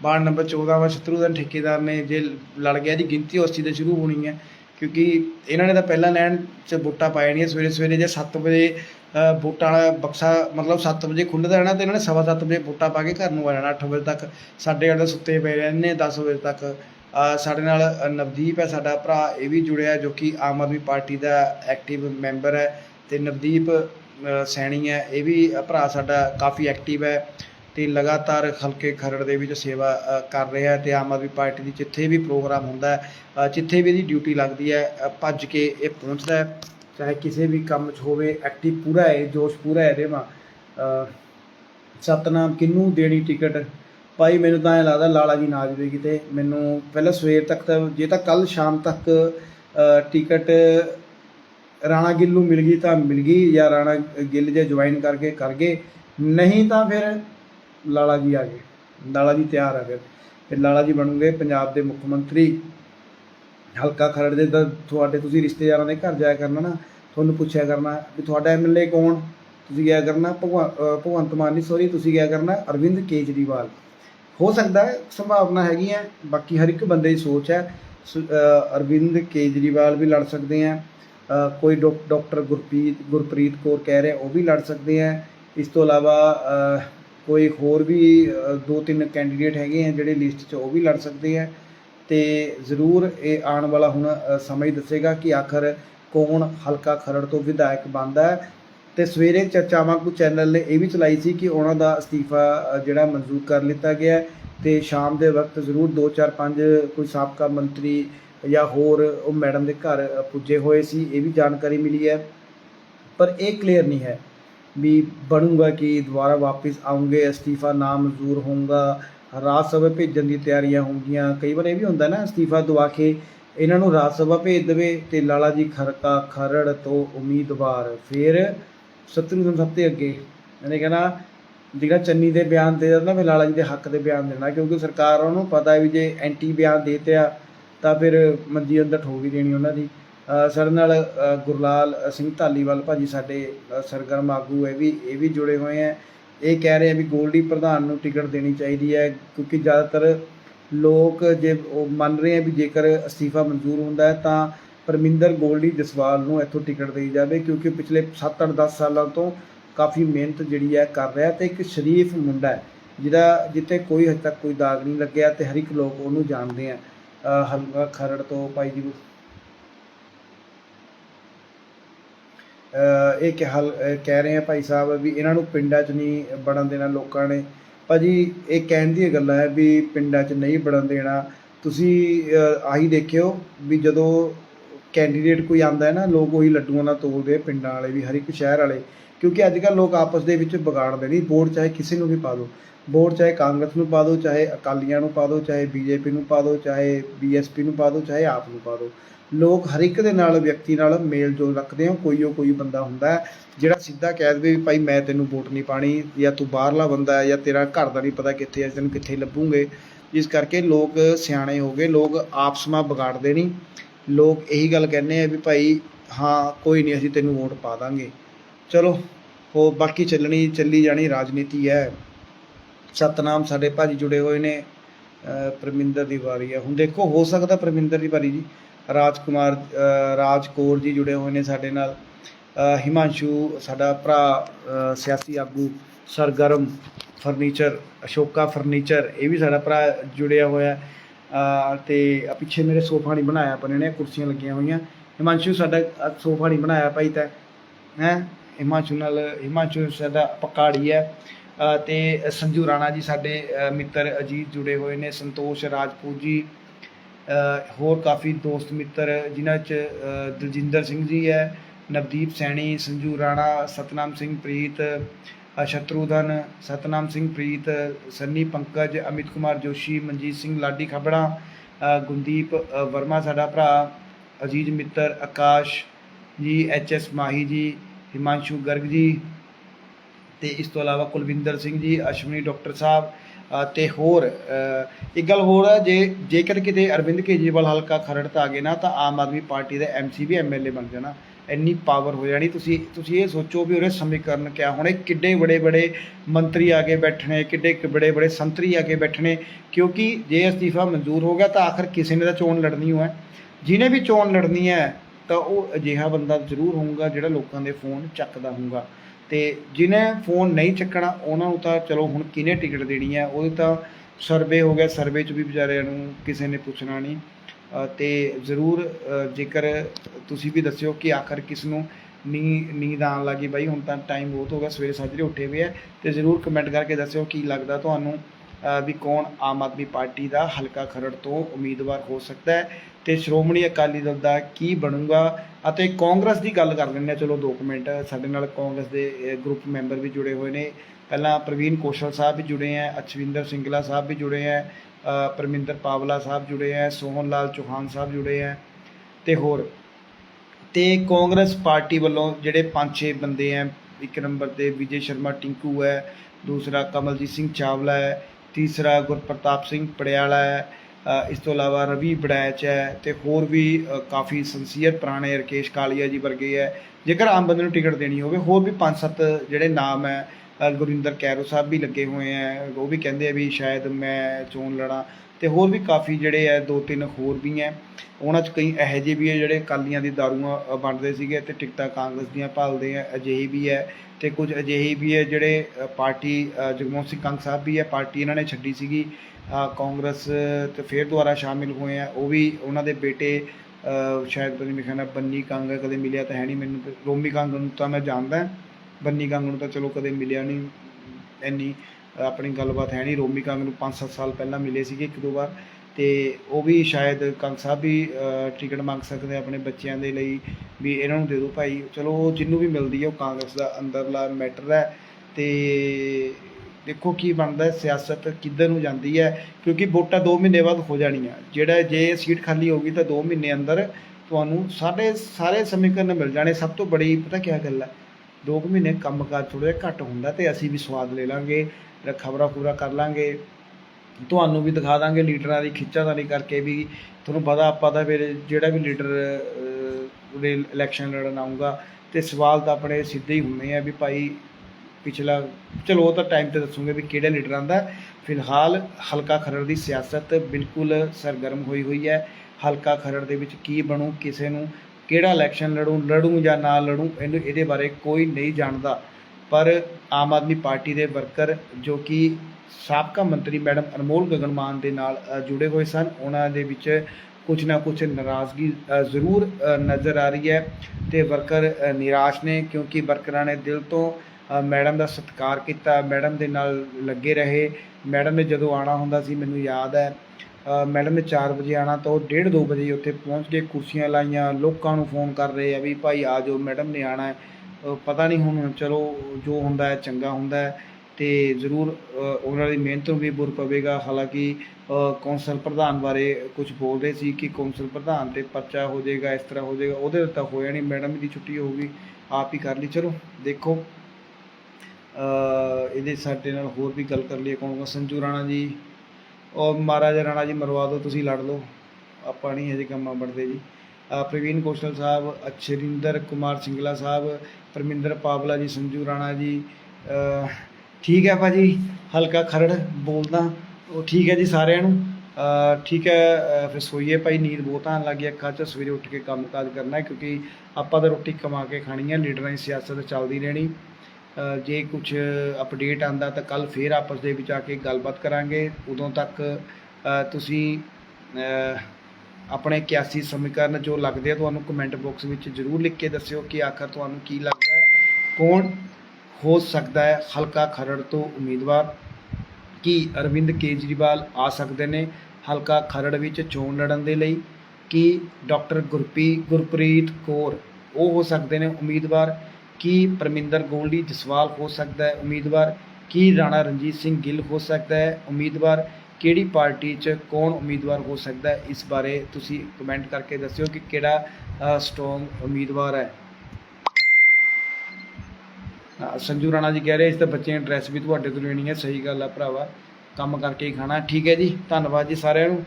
ਵਾਰਡ ਨੰਬਰ 14 ਵਾ ਸ਼ਤਰੂਦਨ ਠੇਕੇਦਾਰ ਨੇ ਜੇ ਲੜ ਗਿਆ ਦੀ ਗਿਣਤੀ 80 ਤੋਂ ਸ਼ੁਰੂ ਹੋਣੀ ਹੈ, ਕਿਉਂਕਿ ਇਹਨਾਂ ਨੇ ਤਾਂ ਪਹਿਲਾਂ ਲੈਣ 'ਚ ਵੋਟਾਂ ਪਾ ਜਾਣੀਆਂ ਸਵੇਰੇ ਸਵੇਰੇ ਜੇ 7 ਵਜੇ ਵੋਟਾਂ ਵਾਲਾ ਬਕਸਾ ਮਤਲਬ 7 ਵਜੇ ਖੁੱਲ੍ਹਦਾ ਰਹਿਣਾ ਤੇ ਇਹਨਾਂ ਨੇ ਸਵਾ ਸੱਤ ਵਜੇ ਵੋਟਾਂ ਪਾ ਕੇ ਘਰ ਨੂੰ ਆ ਜਾਣਾ 8 ਵਜੇ ਤੱਕ, ਸਾਡੇ ਵਾਲੇ ਸੁੱਤੇ ਪਏ ਰਹਿੰਦੇ 10 ਵਜੇ ਤੱਕ। ਸਾਡੇ ਨਾਲ ਨਵਦੀਪ ਹੈ, ਸਾਡਾ ਭਰਾ ਇਹ ਵੀ ਜੁੜਿਆ ਜੋ ਕਿ ਆਮ ਆਦਮੀ ਪਾਰਟੀ ਦਾ ਐਕਟਿਵ ਮੈਂਬਰ ਹੈ ਤੇ ਨਵਦੀਪ ਸੈਣੀ ਹੈ, ਇਹ ਵੀ ਭਰਾ ਸਾਡਾ ਕਾਫੀ ਐਕਟਿਵ ਹੈ। ਤੇ ਲਗਾਤਾਰ ਹਲਕੇ ਖਰੜ ਦੇ ਵਿੱਚ ਸੇਵਾ ਕਰ ਰਿਹਾ ਹੈ ਤੇ ਆਮ ਆਦਮੀ ਪਾਰਟੀ ਦੀ ਜਿੱਥੇ ਵੀ ਪ੍ਰੋਗਰਾਮ ਹੁੰਦਾ ਹੈ ਜਿੱਥੇ ਵੀ ਇਹਦੀ ਡਿਊਟੀ ਲੱਗਦੀ ਹੈ ਭੱਜ ਕੇ ਇਹ ਪਹੁੰਚਦਾ ਹੈ। ਚਾਹੇ ਕਿਸੇ ਵੀ ਕੰਮ 'ਚ ਹੋਵੇ ਐਕਟਿਵ ਪੂਰਾ ਹੈ, ਜੋਸ਼ ਪੂਰਾ ਹੈ ਇਹਦੇ ਮਾ ਸਤਨਾਮ ਕਿਹਨੂੰ ਦੇਣੀ ਟਿਕਟ? ਭਾਈ, ਮੈਨੂੰ ਤਾਂ ਐਂ ਲੱਗਦਾ ਲਾਲਾ ਜੀ ਨਾ ਜਾਵੇ ਕਿਤੇ। ਮੈਨੂੰ ਪਹਿਲਾਂ ਸਵੇਰ ਤੱਕ ਤਾਂ, ਜੇ ਤਾਂ ਕੱਲ ਸ਼ਾਮ ਤੱਕ ਟਿਕਟ ਰਾਣਾ ਗਿੱਲ ਨੂੰ ਮਿਲ ਗਈ ਤਾਂ ਮਿਲ ਗਈ ਜਾਂ ਰਾਣਾ ਗਿੱਲ ਜੇ ਜੁਆਇਨ ਕਰਕੇ ਕਰ ਗਏ। ਨਹੀਂ ਤਾਂ ਫਿਰ ਲਾਲਾ ਜੀ ਆ ਗਏ। ਲਾਲਾ ਜੀ ਤਿਆਰ ਆ ਗਏ ਫਿਰ ਲਾਲਾ ਜੀ ਬਣੂਗੇ ਪੰਜਾਬ ਦੇ ਮੁੱਖ ਮੰਤਰੀ। ਹਲਕਾ ਖਰੜ ਦੇ ਤਾਂ ਤੁਹਾਡੇ ਤੁਸੀਂ ਰਿਸ਼ਤੇਦਾਰਾਂ ਦੇ ਘਰ ਜਾਇਆ ਕਰਨਾ ਨਾ, ਤੁਹਾਨੂੰ ਪੁੱਛਿਆ ਕਰਨਾ ਵੀ ਤੁਹਾਡਾ ਐਮਐਲਏ ਕੌਣ? ਤੁਸੀਂ ਗਿਆ ਕਰਨਾ ਭਗਵਾ- ਭਗਵੰਤ ਮਾਨ ਨਹੀਂ ਸੌਰੀ ਤੁਸੀਂ ਗਿਆ ਕਰਨਾ ਅਰਵਿੰਦ ਕੇਜਰੀਵਾਲ। ਹੋ ਸਕਦਾ ਹੈ ਸੰਭਾਵਨਾ ਹੈਗੀ ਹੈ, ਬਾਕੀ ਹਰ ਇੱਕ ਬੰਦੇ ਦੀ ਸੋਚ ਹੈ। ਅਰਵਿੰਦ ਕੇਜਰੀਵਾਲ ਵੀ ਲੜ ਸਕਦੇ ਆ ਕੋਈ ਡਾਕ- ਡਾਕਟਰ ਗੁਰਪ੍ਰੀਤ ਗੁਰਪ੍ਰੀਤ ਕੌਰ ਕਹਿ ਰਿਹਾ ਉਹ ਵੀ ਲੜ ਸਕਦੇ ਆ ਇਸ ਤੋਂ ਇਲਾਵਾ ਕੋਈ ਹੋਰ ਵੀ ਦੋ ਤਿੰਨ ਕੈਂਡੀਡੇਟ ਹੈਗੇ ਆ ਜਿਹੜੇ ਲਿਸਟ 'ਚ ਉਹ ਵੀ ਲੜ ਸਕਦੇ ਆ। ਤੇ ਜ਼ਰੂਰ ਇਹ ਆਉਣ ਵਾਲਾ ਹੁਣ ਸਮਾਂ ਹੀ ਦੱਸੇਗਾ ਕਿ ਆਖਰ ਕੌਣ ਹਲਕਾ ਖਰੜ ਤੋਂ ਵਿਧਾਇਕ ਬਣਦਾ ਹੈ। ਤੇ ਸਵੇਰੇ ਚਰਚਾਵਾਂ ਕੋ ਚੈਨਲ ਨੇ ਇਹ ਵੀ ਚਲਾਈ ਸੀ ਕਿ ਉਹਨਾਂ ਦਾ ਅਸਤੀਫਾ ਜਿਹੜਾ ਮਨਜ਼ੂਰ ਕਰ ਲਿੱਤਾ ਗਿਆ ਹੈ। ਤੇ ਸ਼ਾਮ ਦੇ ਵਕਤ ਜ਼ਰੂਰ 2 4 5 ਕੋਈ ਸਾਬਕਾ ਮੰਤਰੀ ਜਾਂ ਹੋਰ ਉਹ ਮੈਡਮ ਦੇ ਘਰ ਪੁੱਜੇ ਹੋਏ ਸੀ, ਇਹ ਵੀ ਜਾਣਕਾਰੀ ਮਿਲੀ ਹੈ। ਪਰ ਇਹ ਕਲੀਅਰ ਨਹੀਂ ਹੈ। ਵੀ ਬਣੂਗਾ ਕਿ ਦੁਬਾਰਾ ਵਾਪਸ ਆਉਂਗੇ, ਅਸਤੀਫਾ ਨਾ ਮਨਜ਼ੂਰ ਹੋਊਗਾ, ਰਾਜ ਸਭਾ ਭੇਜਣ ਦੀ ਤਿਆਰੀਆਂ ਹੋਣਗੀਆਂ ਕਈ ਵਾਰ ਇਹ ਵੀ ਹੁੰਦਾ ਨਾ, ਅਸਤੀਫਾ ਦਵਾ ਕੇ ਇਹਨਾਂ ਨੂੰ ਰਾਜ ਸਭਾ ਭੇਜ ਦੇਵੇ ਤੇ ਲਾਲਾ ਜੀ ਖਰਕਾ ਖਰੜ ਤੋਂ ਉਮੀਦਵਾਰ। ਫਿਰ ਸ਼ਤਰੂਘਨ ਸਭ ਤੋਂ ਅੱਗੇ ਇਹਨੇ ਕਹਿਣਾ, ਜਿਹੜਾ ਚੰਨੀ ਦੇ ਬਿਆਨ ਦੇ ਦਿੰਦਾ, ਫਿਰ ਲਾਲਾ ਜੀ ਦੇ ਹੱਕ ਦੇ ਬਿਆਨ ਦੇਣਾ, ਕਿਉਂਕਿ ਸਰਕਾਰ ਉਹਨੂੰ ਪਤਾ ਵੀ ਜੇ ਐਂਟੀ ਬਿਆਨ ਦੇ ਤੇ ਆ ਤਾਂ ਫਿਰ ਮੰਜੀ ਅੰਦਰ ਠੋਕ ਹੀ ਦੇਣੀ ਉਹਨਾਂ ਦੀ। ਸਾਡੇ ਨਾਲ ਗੁਰਲਾਲ ਸਿੰਘ ਧਾਲੀਵਾਲ ਭਾਜੀ ਸਾਡੇ ਸਰਗਰਮ ਆਗੂ ਹੈ ਵੀ, ਇਹ ਵੀ ਜੁੜੇ ਹੋਏ ਹੈ। ਇਹ ਕਹਿ ਰਹੇ ਆ ਵੀ ਗੋਲਡੀ ਪ੍ਰਧਾਨ ਨੂੰ ਟਿਕਟ ਦੇਣੀ ਚਾਹੀਦੀ ਹੈ, ਕਿਉਂਕਿ ਜ਼ਿਆਦਾਤਰ ਲੋਕ ਜੇ ਉਹ ਮੰਨ ਰਹੇ ਆ ਵੀ ਜੇਕਰ ਅਸਤੀਫਾ ਮਨਜ਼ੂਰ ਹੁੰਦਾ ਹੈ, ਤਾਂ ਪਰਮਿੰਦਰ ਗੋਲਡੀ ਜਸਵਾਲ ਨੂੰ ਇੱਥੋਂ ਟਿਕਟ ਦੇਈ ਜਾਵੇ, ਕਿਉਂਕਿ ਪਿਛਲੇ 7-8 10 ਸਾਲਾਂ ਤੋਂ ਕਾਫੀ ਮਿਹਨਤ ਜਿਹੜੀ ਹੈ ਕਰ ਰਿਹਾ ਤੇ ਇੱਕ ਸ਼ਰੀਫ ਮੁੰਡਾ ਹੈ, ਜਿਹਦਾ ਜਿੱਤੇ ਕੋਈ ਹਜੇ ਤੱਕ ਕੋਈ ਦਾਗ ਨਹੀਂ ਲੱਗਿਆ ਤੇ ਹਰ ਇੱਕ ਲੋਕ ਉਹਨੂੰ ਜਾਣਦੇ ਆ। ਹਲਕਾ ਖਰੜ ਤੋਂ ਭਾਈ ਜੀ ਇਹ ਕਿ ਹਲ ਕਹਿ ਰਹੇ ਆ ਭਾਈ ਸਾਹਿਬ ਵੀ ਇਹਨਾਂ ਨੂੰ ਪਿੰਡਾਂ 'ਚ ਨਹੀਂ ਵੜਨ ਦੇਣਾ ਲੋਕਾਂ ਨੇ। ਭਾਜੀ, ਇਹ ਕਹਿਣ ਦੀ ਗੱਲਾਂ ਹੈ ਵੀ ਪਿੰਡਾਂ 'ਚ ਨਹੀਂ ਵੜਨ ਦੇਣਾ। ਤੁਸੀਂ ਆਹੀ ਦੇਖਿਓ ਵੀ ਜਦੋਂ ਕੈਂਡੀਡੇਟ ਕੋਈ ਆਂਦਾ ਹੈ ਨਾ, ਲੋਕ ਉਹੀ ਲੱਡੂਆਂ ਨਾਲ ਤੋਲਦੇ ਪਿੰਡਾਂ ਵਾਲੇ ਵੀ, ਹਰ ਇੱਕ ਸ਼ਹਿਰ ਵਾਲੇ। ਕਿਉਂਕਿ ਅੱਜ ਕੱਲ੍ਹ ਲੋਕ ਆਪਸ ਦੇ ਵਿੱਚ ਵਿਗਾੜਦੇ ਨਹੀਂ। ਵੋਟ ਚਾਹੇ ਕਿਸੇ ਨੂੰ ਵੀ ਪਾ ਦਿਓ। ਵੋਟ ਚਾਹੇ ਕਾਂਗਰਸ ਨੂੰ ਪਾ ਦਿਓ, ਚਾਹੇ ਅਕਾਲੀਆਂ ਨੂੰ ਪਾ ਦਿਓ, ਚਾਹੇ ਬੀਜੇਪੀ ਨੂੰ ਪਾ ਦਿਓ, ਚਾਹੇ ਬੀਐਸਪੀ ਨੂੰ ਪਾ ਦਿਓ, ਚਾਹੇ ਆਪ ਨੂੰ ਪਾ ਦਿਓ। ਲੋਕ ਹਰ ਇੱਕ ਦੇ ਨਾਲ, ਵਿਅਕਤੀ ਨਾਲ ਮੇਲ ਜੋਲ ਰੱਖਦੇ ਹੋ ਕੋਈ ਉਹ ਕੋਈ ਬੰਦਾ ਹੁੰਦਾ ਜਿਹੜਾ ਸਿੱਧਾ ਕਹਿ ਦੇਵੇ ਵੀ ਭਾਈ ਮੈਂ ਤੈਨੂੰ ਵੋਟ ਨਹੀਂ ਪਾਣੀ ਜਾਂ ਤੂੰ ਬਾਹਰਲਾ ਬੰਦਾ ਹੈ ਜਾਂ ਤੇਰਾ ਘਰ ਦਾ ਨਹੀਂ ਪਤਾ ਕਿੱਥੇ ਹੈ ਤੈਨੂੰ ਕਿੱਥੇ ਲੱਭੂਗੇ। ਇਸ ਕਰਕੇ ਲੋਕ ਸਿਆਣੇ ਹੋ ਗਏ, ਲੋਕ ਆਪਸ ਵਿੱਚ ਵਿਗਾੜਦੇ ਨਹੀਂ। ਲੋਕ ਇਹੀ ਗੱਲ ਕਹਿੰਦੇ ਆ ਵੀ ਭਾਈ, ਹਾਂ, ਕੋਈ ਨਹੀਂ, ਅਸੀਂ ਤੈਨੂੰ ਵੋਟ ਪਾ ਦਾਂਗੇ। ਚਲੋ ਹੋ ਬਾਕੀ ਚੱਲਣੀ, ਚੱਲੀ ਜਾਣੀ ਰਾਜਨੀਤੀ ਹੈ। ਸਤਨਾਮ ਸਾਡੇ ਭਾਜੀ ਜੁੜੇ ਹੋਏ ਨੇ। ਪਰਮਿੰਦਰ ਦੀ ਵਾਰੀ ਹੈ। ਹੁਣ ਦੇਖੋ, ਹੋ ਸਕਦਾ ਪਰਮਿੰਦਰ ਦੀ ਵਾਰੀ ਜੀ। ਰਾਜਕੁਮਾਰ ਅਹ ਰਾਜ ਕੌਰ ਜੀ ਜੁੜੇ ਹੋਏ ਨੇ ਸਾਡੇ ਨਾਲ। ਹਿਮਾਂਸ਼ੂ ਸਾਡਾ ਭਰਾ ਸਿਆਸੀ ਆਗੂ ਸਰਗਰਮ ਫਰਨੀਚਰ ਅਸ਼ੋਕਾ ਫਰਨੀਚਰ ਇਹ ਵੀ ਸਾਡਾ ਭਰਾ ਜੁੜਿਆ ਹੋਇਆ ਅਹ ਤੇ ਪਿੱਛੇ ਮੇਰੇ ਸੋਫਾ ਨਹੀਂ ਬਣਾਇਆ ਪਰ ਇਹਨੇ ਕੁਰਸੀਆਂ ਲੱਗੀਆਂ ਹੋਈਆਂ। ਹਿਮਾਂਸ਼ੂ ਸਾਡਾ ਸੋਫਾ ਨਹੀਂ ਬਣਾਇਆ ਭਾਈ ਤਾਂ ਹੈ? ਹਿਮਾਂਸ਼ੂ ਨਾਲ ਹਿਮਾਂਸ਼ੂ ਸਾਡਾ ਪਕਾੜੀ ਹੈ। ਅ, ਤੇ ਸੰਜੂ ਰਾਣਾ ਜੀ ਸਾਡੇ ਮਿੱਤਰ ਅਜੀਤ ਜੁੜੇ ਹੋਏ ਨੇ ਸੰਤੋਸ਼ ਰਾਜਪੂਤ ਜੀ ਹੋਰ ਕਾਫੀ ਦੋਸਤ ਮਿੱਤਰ ਜਿਨ੍ਹਾਂ 'ਚ ਦਲਜਿੰਦਰ ਸਿੰਘ ਜੀ ਹੈ ਨਵਦੀਪ ਸੈਣੀ ਸੰਜੂ ਰਾਣਾ ਸਤਨਾਮ ਸਿੰਘ ਪ੍ਰੀਤ ਅ, ਸ਼ਤਰੂਧਨ ਸਤਨਾਮ ਸਿੰਘ ਪ੍ਰੀਤ ਸੰਨੀ ਪੰਕਜ ਅਮਿਤ ਕੁਮਾਰ ਜੋਸ਼ੀ ਮਨਜੀਤ ਸਿੰਘ ਲਾਡੀ ਖਬੜਾ ਅ, ਵਰਮਾ ਸਾਡਾ ਭਰਾ ਅਜੀਜ਼ ਮਿੱਤਰ ਆਕਾਸ਼ ਜੀ ਐਚ ਐਸ ਮਾਹੀ ਜੀ ਹਿਮਾਂਸ਼ੂ ਗਰਗ ਜੀ ਤੇ ਇਸ ਤੋਂ ਇਲਾਵਾ ਕੁਲਵਿੰਦਰ ਸਿੰਘ ਜੀ ਅਸ਼ਵਨੀ ਡਾਕਟਰ ਸਾਹਿਬ ਤੇ ਹੋਰ ਇੱਕ ਗੱਲ ਹੋਰ ਹੈ, ਜੇ ਜੇਕਰ ਕਿਤੇ ਅਰਵਿੰਦ ਕੇਜਰੀਵਾਲ ਹਲਕਾ ਖਰੜ ਤਾਂ ਆ ਗਏ ਨਾ, ਤਾਂ ਆਮ ਆਦਮੀ ਪਾਰਟੀ ਦਾ ਐਮਸੀ ਵੀ ਐਮਐਲਏ ਬਣ ਜਾਣਾ। ਇੰਨੀ ਪਾਵਰ ਹੋ ਜਾਣੀ। ਤੁਸੀਂ ਤੁਸੀਂ ਇਹ ਸੋਚੋ ਵੀ ਉਹਦੇ ਸਮੀਕਰਨ ਕਿਆ ਹੋਣੇ? ਕਿੱਡੇ ਬੜੇ ਬੜੇ ਮੰਤਰੀ ਆ ਕੇ ਬੈਠਣੇ, ਕਿੱਡੇ ਬੜੇ ਬੜੇ ਸੰਤਰੀ ਆ ਕੇ ਬੈਠਣੇ? ਕਿਉਂਕਿ ਜੇ ਅਸਤੀਫਾ ਮਨਜ਼ੂਰ ਹੋ ਗਿਆ, ਤਾਂ ਆਖਰ ਕਿਸੇ ਨੇ ਤਾਂ ਚੋਣ ਲੜਨੀ ਹੋ ਹੈ ਜਿਹਨੇ ਵੀ ਚੋਣ ਲੜਨੀ ਹੈ, ਤਾਂ ਉਹ ਅਜਿਹਾ ਬੰਦਾ ਜ਼ਰੂਰ ਹੋਊਗਾ ਜਿਹੜਾ ਲੋਕਾਂ ਦੇ ਫੋਨ ਚੱਕਦਾ ਹੋਊਗਾ। ਤੇ ਜਿਹਨੇ ਫੋਨ ਨਹੀਂ ਚੱਕਣਾ ਉਹਨਾਂ ਨੂੰ ਤਾਂ ਚਲੋ ਹੁਣ ਕਿਹਨੇ ਟਿਕਟ ਦੇਣੀ ਹੈ? ਉਹਦੇ ਤਾਂ ਸਰਵੇ ਹੋ ਗਿਆ ਸਰਵੇ 'ਚ ਵੀ ਵਿਚਾਰਿਆਂ ਨੂੰ ਕਿਸੇ ਨੇ ਪੁੱਛਣਾ ਨਹੀਂ। ਅ, ਤੇ ਜ਼ਰੂਰ ਜੇਕਰ ਤੁਸੀਂ ਵੀ ਦੱਸਿਓ ਕਿ ਆਖਰ ਕਿਸ ਨੂੰ ਨੀ ਨੀਂਦ ਆਉਣ ਲੱਗੀ ਬਾਈ ਹੁਣ ਤਾਂ ਟਾਈਮ ਬਹੁਤ ਹੋ ਗਿਆ ਸਵੇਰੇ ਸਾਜਰੇ ਉੱਠੇ ਹੋਏ ਆ। ਤੇ ਜ਼ਰੂਰ ਕਮੈਂਟ ਕਰਕੇ ਦੱਸਿਓ ਕੀ ਲੱਗਦਾ ਤੁਹਾਨੂੰ। ਵੀ ਕੌਣ ਆਮ ਆਦਮੀ ਪਾਰਟੀ ਦਾ ਹਲਕਾ ਖਰੜ ਤੋਂ ਉਮੀਦਵਾਰ ਹੋ ਸਕਦਾ ਹੈ। ਤੇ ਸ਼੍ਰੋਮਣੀ ਅਕਾਲੀ ਦਲ ਦਾ ਕੀ ਬਣੂਗਾ ਅਤੇ ਕਾਂਗਰਸ ਦੀ ਗੱਲ ਕਰ ਲੈਂਦੇ ਹਾਂ। ਚਲੋ ਦੋ ਕੁ ਮਿੰਟ, ਸਾਡੇ ਨਾਲ ਕਾਂਗਰਸ ਦੇ ਗਰੁੱਪ ਮੈਂਬਰ ਵੀ ਜੁੜੇ ਹੋਏ ਨੇ। ਪਹਿਲਾਂ ਪ੍ਰਵੀਨ ਕੋਸ਼ਲ ਸਾਹਿਬ ਵੀ ਜੁੜੇ ਹੈ, ਅਛਵਿੰਦਰ ਸਿੰਗਲਾ ਸਾਹਿਬ ਵੀ ਜੁੜੇ ਹੈ ਪਰਮਿੰਦਰ ਪਾਵਲਾ ਸਾਹਿਬ ਜੁੜੇ ਹੈ ਸੋਹਨ ਲਾਲ ਚੌਹਾਨ ਸਾਹਿਬ ਜੁੜੇ ਹੈ ਤੇ ਹੋਰ। ਤੇ ਕਾਂਗਰਸ ਪਾਰਟੀ ਵੱਲੋਂ ਜਿਹੜੇ ਪੰਜ ਛੇ ਬੰਦੇ ਹੈ, ਇੱਕ ਨੰਬਰ ਤੇ ਵਿਜੇ ਸ਼ਰਮਾ ਟਿੰਕੂ ਹੈ, ਦੂਸਰਾ ਕਮਲਜੀਤ ਸਿੰਘ ਚਾਵਲਾ ਹੈ ਤੀਸਰਾ ਗੁਰਪ੍ਰਤਾਪ ਸਿੰਘ ਪੜਿਆਲਾ ਹੈ ਇਸ ਤੋਂ ਇਲਾਵਾ ਰਵੀ ਬੜੈਚ ਹੈ ਤੇ ਹੋਰ ਵੀ ਕਾਫੀ ਸੰਸੀਅਰ ਪੁਰਾਣੇ ਰਕੇਸ਼ ਕਾਲੀਆ ਜੀ ਵਰਗੇ ਹੈ। ਜੇਕਰ ਆਮ ਬੰਦੇ ਨੂੰ ਟਿਕਟ ਦੇਣੀ ਹੋਵੇ, ਹੋਰ ਵੀ ਪੰਜ ਸੱਤ ਜਿਹੜੇ ਨਾਮ ਹੈ ਗੁਰਿੰਦਰ ਕੈਰੋ ਸਾਹਿਬ ਵੀ ਲੱਗੇ ਹੋਏ ਹੈ। ਉਹ ਵੀ ਕਹਿੰਦੇ ਆ ਵੀ ਸ਼ਾਇਦ ਮੈਂ ਚੋਣ ਲੜਾਂ। ਤੇ ਹੋਰ ਵੀ ਕਾਫੀ ਜਿਹੜੇ ਹੈ ਦੋ ਤਿੰਨ ਹੋਰ ਵੀ ਹੈ ਉਹਨਾਂ 'ਚ ਕਈ ਇਹੋ ਜਿਹੇ ਵੀ ਹੈ ਜਿਹੜੇ ਕਾਲੀਆਂ ਦੀ ਦਾਰੂਆਂ ਵੰਡਦੇ ਸੀਗੇ ਤੇ ਟਿਕਟਾਂ ਕਾਂਗਰਸ ਦੀਆਂ ਭਾਲਦੇ ਆ ਅਜਿਹੇ ਵੀ ਹੈ ਤੇ ਕੁਝ ਅਜਿਹੇ ਵੀ ਹੈ ਜਿਹੜੇ ਪਾਰਟੀ ਜਗਮੋਹਨ ਸਿੰਘ ਕੰਗ ਸਾਹਿਬ ਵੀ ਹੈ ਪਾਰਟੀ ਇਹਨਾਂ ਨੇ ਛੱਡੀ ਸੀਗੀ। ਕਾਂਗਰਸ ਤੇ ਫਿਰ ਦੁਬਾਰਾ ਸ਼ਾਮਿਲ ਹੋਏ ਆ ਉਹ ਵੀ ਉਹਨਾਂ ਦੇ ਬੇਟੇ ਸ਼ਾਇਦ ਪਤਾ ਨਹੀਂ ਬੰਨੀ ਕੰਗ ਕਦੇ ਮਿਲਿਆ ਤਾਂ ਹੈ ਨਹੀਂ ਮੈਨੂੰ, ਰੋਮੀ ਕੰਗ ਨੂੰ ਤਾਂ ਮੈਂ ਜਾਣਦਾ ਬੰਨੀ ਕੰਗ ਨੂੰ ਤਾਂ ਚਲੋ ਕਦੇ ਮਿਲਿਆ ਨਹੀਂ ਇੰਨੀ ਆਪਣੀ ਗੱਲਬਾਤ ਹੈ ਨਹੀਂ। ਰੋਮੀ ਕੰਗ ਨੂੰ 5-7 ਸਾਲ ਪਹਿਲਾਂ ਮਿਲੇ ਸੀਗੇ ਇੱਕ ਦੋ ਵਾਰ। ਤੇ ਉਹ ਵੀ ਸ਼ਾਇਦ ਕੰਗ ਸਾਹਿਬ ਵੀ ਟਿਕਟ ਮੰਗ ਸਕਦੇ ਆਪਣੇ ਬੱਚਿਆਂ ਦੇ ਲਈ ਵੀ ਇਹਨਾਂ ਨੂੰ ਦੇ ਦਿਓ ਭਾਈ। ਚਲੋ ਜਿਹਨੂੰ ਵੀ ਮਿਲਦੀ ਹੈ ਉਹ ਕਾਂਗਰਸ ਦਾ ਅੰਦਰਲਾ ਮੈਟਰ ਹੈ। ਤੇ ਦੇਖੋ ਕੀ ਬਣਦਾ, ਸਿਆਸਤ ਕਿੱਧਰ ਨੂੰ ਜਾਂਦੀ ਹੈ, ਕਿਉਂਕਿ ਵੋਟਾਂ 2 ਮਹੀਨੇ ਬਾਅਦ ਹੋ ਜਾਣੀਆਂ। ਜਿਹੜਾ ਜੇ ਸੀਟ ਖਾਲੀ ਹੋਗੀ ਤਾਂ 2 ਮਹੀਨੇ ਅੰਦਰ ਤੁਹਾਨੂੰ ਸਾਡੇ ਸਾਰੇ ਸਮੀਕਰਨ ਮਿਲ ਜਾਣੇ। ਸਭ ਤੋਂ ਬੜੀ, ਪਤਾ ਕੀ ਗੱਲ ਹੈ? ਦੋ ਕੁ ਮਹੀਨੇ ਕੰਮਕਾਰ ਥੋੜ੍ਹਾ ਜਿਹਾ ਘੱਟ ਹੁੰਦਾ ਤੇ ਅਸੀਂ ਵੀ ਸਵਾਦ ਲੈ ਲਾਂਗੇ। ਖਬਰਾਂ ਖੁਬਰਾਂ ਕਰ ਲਾਂਗੇ। ਤੁਹਾਨੂੰ ਵੀ ਦਿਖਾ ਦਾਂਗੇ ਲੀਡਰਾਂ ਦੀ ਖਿੱਚਾਤਾਨੀ ਕਰਕੇ ਵੀ ਤੁਹਾਨੂੰ ਪਤਾ ਆਪਾਂ ਤਾਂ ਫਿਰ ਜਿਹੜਾ ਵੀ ਲੀਡਰ ਉਹਦੇ ਇਲੈਕਸ਼ਨ ਲੜਨ ਆਊਗਾ ਤੇ ਸਵਾਲ ਤਾਂ ਆਪਣੇ ਸਿੱਧੇ ਹੀ ਹੁੰਦੇ ਆ ਵੀ ਭਾਈ ਪਿਛਲਾ, ਚਲੋ ਉਹ ਤਾਂ ਟਾਈਮ ਤੇ ਦੱਸੂਗੇ ਵੀ ਕਿਹੜੇ ਲੀਡਰ ਆਂਦਾ ਫਿਲਹਾਲ ਹਲਕਾ ਖਰੜ ਦੀ ਸਿਆਸਤ ਬਿਲਕੁਲ ਸਰਗਰਮ ਹੋਈ ਹੋਈ ਹੈ। ਹਲਕਾ ਖਰੜ ਦੇ ਵਿੱਚ ਕੀ ਬਣੂ, ਕਿਸੇ ਨੂੰ ਕਿਹੜਾ ਇਲੈਕਸ਼ਨ ਲੜੂ ਲੜੂ ਜਾਂ ਨਾ ਲੜੂ, ਇਹਨੂੰ ਇਹਦੇ ਬਾਰੇ ਕੋਈ ਨਹੀਂ ਜਾਣਦਾ। ਪਰ ਆਮ ਆਦਮੀ ਪਾਰਟੀ ਦੇ ਵਰਕਰ ਜੋ ਕਿ ਸਾਬਕਾ ਮੰਤਰੀ ਮੈਡਮ ਅਨਮੋਲ ਗਗਨ ਮਾਨ ਦੇ ਨਾਲ ਜੁੜੇ ਹੋਏ ਸਨ, ਉਹਨਾਂ ਦੇ ਵਿੱਚ ਕੁਝ ਨਾ ਕੁਝ ਨਾਰਾਜ਼ਗੀ ਜ਼ਰੂਰ ਨਜ਼ਰ ਆ ਰਹੀ ਹੈ ਤੇ ਵਰਕਰ ਨਿਰਾਸ਼ ਨੇ ਕਿਉਂਕਿ ਵਰਕਰਾਂ ਨੇ ਦਿਲ ਤੋਂ ਮੈਡਮ ਦਾ ਸਤਿਕਾਰ ਕੀਤਾ, ਮੈਡਮ ਦੇ ਨਾਲ ਲੱਗੇ ਰਹੇ। ਮੈਡਮ ਨੇ ਜਦੋਂ ਆਣਾ ਹੁੰਦਾ ਸੀ, ਮੈਨੂੰ ਯਾਦ ਹੈ ਮੈਡਮ ਨੇ 4 ਵਜੇ ਆਣਾ ਤਾਂ ਉਹ 1:30 2 ਵਜੇ ਉੱਥੇ ਪਹੁੰਚ ਕੇ ਕੁਰਸੀਆਂ ਲਾਈਆਂ, ਲੋਕਾਂ ਨੂੰ ਫੋਨ ਕਰ ਰਹੇ ਆ ਵੀ ਭਾਈ ਆ ਜਾਓ, ਮੈਡਮ ਨੇ ਆਣਾ ਹੈ। ਪਤਾ ਨਹੀਂ ਹੁਣ ਚਲੋ ਜੋ ਹੁੰਦਾ ਹੈ, ਚੰਗਾ ਹੁੰਦਾ ਹੈ ਤੇ ਜ਼ਰੂਰ ਉਹਨਾਂ ਦੀ ਮਿਹਨਤ ਨੂੰ ਵੀ ਬੁਰ ਪਵੇਗਾ। ਹਾਲਾਂਕਿ ਕੌਂਸਲ ਪ੍ਰਧਾਨ ਬਾਰੇ ਕੁਝ ਬੋਲਦੇ ਸੀ ਕਿ ਕੌਂਸਲ ਪ੍ਰਧਾਨ ਤੇ ਪਰਚਾ ਹੋ ਜਾਏਗਾ, ਇਸ ਤਰ੍ਹਾਂ ਹੋ ਜਾਏਗਾ। ਉਹਦੇ ਤਾਂ ਹੋਇਆ ਨਹੀਂ, ਮੈਡਮ ਦੀ ਛੁੱਟੀ ਹੋਊਗੀ ਆਪ ਹੀ ਕਰ ਲਈ। ਚਲੋ, ਦੇਖੋ ਇਹਦੇ ਸਾਡੇ ਨਾਲ ਹੋਰ ਵੀ ਗੱਲ ਕਰ ਲਈਏ। ਕੌਣ ਕੌਣ ਸੰਜੂ ਰਾਣਾ ਜੀ। ਔਰ ਮਹਾਰਾਜਾ ਰਾਣਾ ਜੀ, ਮਰਵਾ ਦਿਓ, ਤੁਸੀਂ ਲੜ ਲਓ। ਆਪਾਂ ਨਹੀਂ ਹਜੇ ਕੰਮਾਂ ਬਣਦੇ ਜੀ। ਪ੍ਰਵੀਨ ਕੌਸ਼ਲ ਸਾਹਿਬ, ਅਛਰਿੰਦਰ ਕੁਮਾਰ ਸਿੰਗਲਾ ਸਾਹਿਬ, ਪਰਮਿੰਦਰ ਪਾਵਲਾ ਜੀ, ਸੰਜੂ ਰਾਣਾ ਜੀ ਠੀਕ ਹੈ ਭਾਜੀ? ਹਲਕਾ ਖਰੜ ਬੋਲਦਾ। ਉਹ ਠੀਕ ਹੈ ਜੀ ਸਾਰਿਆਂ ਨੂੰ? ਠੀਕ ਹੈ ਫਿਰ ਸੋਈਏ ਭਾਈ, ਨੀਂਦ ਬਹੁਤ ਆਉਣ ਲੱਗੀ ਅੱਖਾਂ 'ਚ। ਸਵੇਰੇ ਉੱਠ ਕੇ ਕੰਮਕਾਜ ਕਰਨਾ ਕਿਉਂਕਿ ਆਪਾਂ ਤਾਂ ਰੋਟੀ ਕਮਾ ਕੇ ਖਾਣੀ ਹੈ, ਲੀਡਰਾਂ ਦੀ ਸਿਆਸਤ ਚੱਲਦੀ ਰਹਿਣੀ। ਜੇ ਕੁਝ ਅਪਡੇਟ ਆਂਦਾ ਤਾਂ ਕੱਲ ਫੇਰ ਆਪਸ ਦੇ ਵਿੱਚ ਆ ਕੇ ਗੱਲਬਾਤ ਕਰਾਂਗੇ। ਉਦੋਂ ਤੱਕ ਤੁਸੀਂ ਆਪਣੇ 81 ਸਮੀਕਰਨ ਜੋ ਲੱਗਦੇ ਆ, ਤੁਹਾਨੂੰ ਕਮੈਂਟ ਬਾਕਸ ਵਿੱਚ ਜਰੂਰ ਲਿਖ ਕੇ ਦੱਸਿਓ ਕਿ ਆਖਰ ਤੁਹਾਨੂੰ ਕੀ ਲੱਗਦਾ ਹੈ। ਕੌਣ ਹੋ ਸਕਦਾ ਹੈ ਹਲਕਾ ਖਰੜ ਤੋਂ ਉਮੀਦਵਾਰ? ਕੀ ਅਰਵਿੰਦ ਕੇਜਰੀਵਾਲ ਆ ਸਕਦੇ ਨੇ ਹਲਕਾ ਖਰੜ ਵਿੱਚ ਚੋਣ ਲੜਨ ਦੇ ਲਈ? ਕੀ ਡਾਕਟਰ ਗੁਰਪੀ, ਗੁਰਪ੍ਰੀਤ ਕੌਰ ਉਹ ਹੋ ਸਕਦੇ ਨੇ ਉਮੀਦਵਾਰ? ਕੀ ਪਰਮਿੰਦਰ ਗੋਲਡੀ ਜਸਵਾਲ ਹੋ ਸਕਦਾ ਹੈ ਉਮੀਦਵਾਰ? ਕੀ ਰਾਣਾ ਰਣਜੀਤ ਸਿੰਘ ਗਿੱਲ ਹੋ ਸਕਦਾ ਹੈ ਉਮੀਦਵਾਰ? ਕਿਹੜੀ ਪਾਰਟੀ 'ਚ ਕੌਣ ਉਮੀਦਵਾਰ ਹੋ ਸਕਦਾ ਹੈ, ਇਸ ਬਾਰੇ ਤੁਸੀਂ ਕਮੈਂਟ ਕਰਕੇ ਦੱਸਿਓ ਕਿ ਕਿਹੜਾ ਸਟਰੋਂਗ ਉਮੀਦਵਾਰ ਹੈ। ਸੰਜੂ ਰਾਣਾ ਜੀ ਕਹਿ ਰਹੇ, ਇਸ ਤਾਂ ਬੱਚਿਆਂ ਦੀ ਡਰੈਸ ਵੀ ਤੁਹਾਡੇ ਤੋਂ ਲੈਣੀ ਹੈ, ਸਹੀ ਗੱਲ ਆ ਭਰਾਵਾ, ਕੰਮ ਕਰਕੇ ਹੀ ਖਾਣਾ। ਠੀਕ ਹੈ ਜੀ, ਧੰਨਵਾਦ ਜੀ ਸਾਰਿਆਂ ਨੂੰ।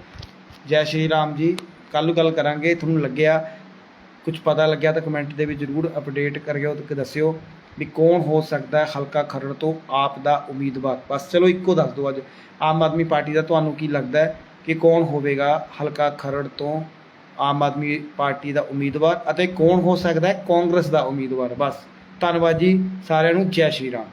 ਜੈ ਸ਼੍ਰੀ ਰਾਮ ਜੀ, ਕੱਲ੍ਹ ਗੱਲ ਕਰਾਂਗੇ, ਤੁਹਾਨੂੰ ਲੱਗਿਆ ਕੁਝ ਪਤਾ ਲੱਗਿਆ ਤਾਂ ਕਮੈਂਟ ਦੇ ਵਿੱਚ ਜਰੂਰ ਅਪਡੇਟ ਕਰਿਓ ਤੇ ਦੱਸਿਓ। ਵੀ ਕੌਣ ਹੋ ਸਕਦਾ ਹੈ ਹਲਕਾ ਖਰੜ ਤੋਂ ਆਪ ਦਾ ਉਮੀਦਵਾਰ। ਬਸ ਚਲੋ ਇੱਕੋ ਦੱਸ ਦਿਓ ਅੱਜ। ਆਮ ਆਦਮੀ ਪਾਰਟੀ ਦਾ ਤੁਹਾਨੂੰ ਕੀ ਲੱਗਦਾ ਹੈ ਕਿ ਕੌਣ ਹੋਵੇਗਾ ਹਲਕਾ ਖਰੜ ਤੋਂ ਆਮ ਆਦਮੀ ਪਾਰਟੀ ਦਾ ਉਮੀਦਵਾਰ ਅਤੇ ਕੌਣ ਹੋ ਸਕਦਾ ਹੈ ਕਾਂਗਰਸ ਦਾ ਉਮੀਦਵਾਰ? ਬਸ। ਧੰਨਵਾਦ ਜੀ ਸਾਰਿਆਂ ਨੂੰ। ਜੈ ਸ਼੍ਰੀ ਰਾਮ।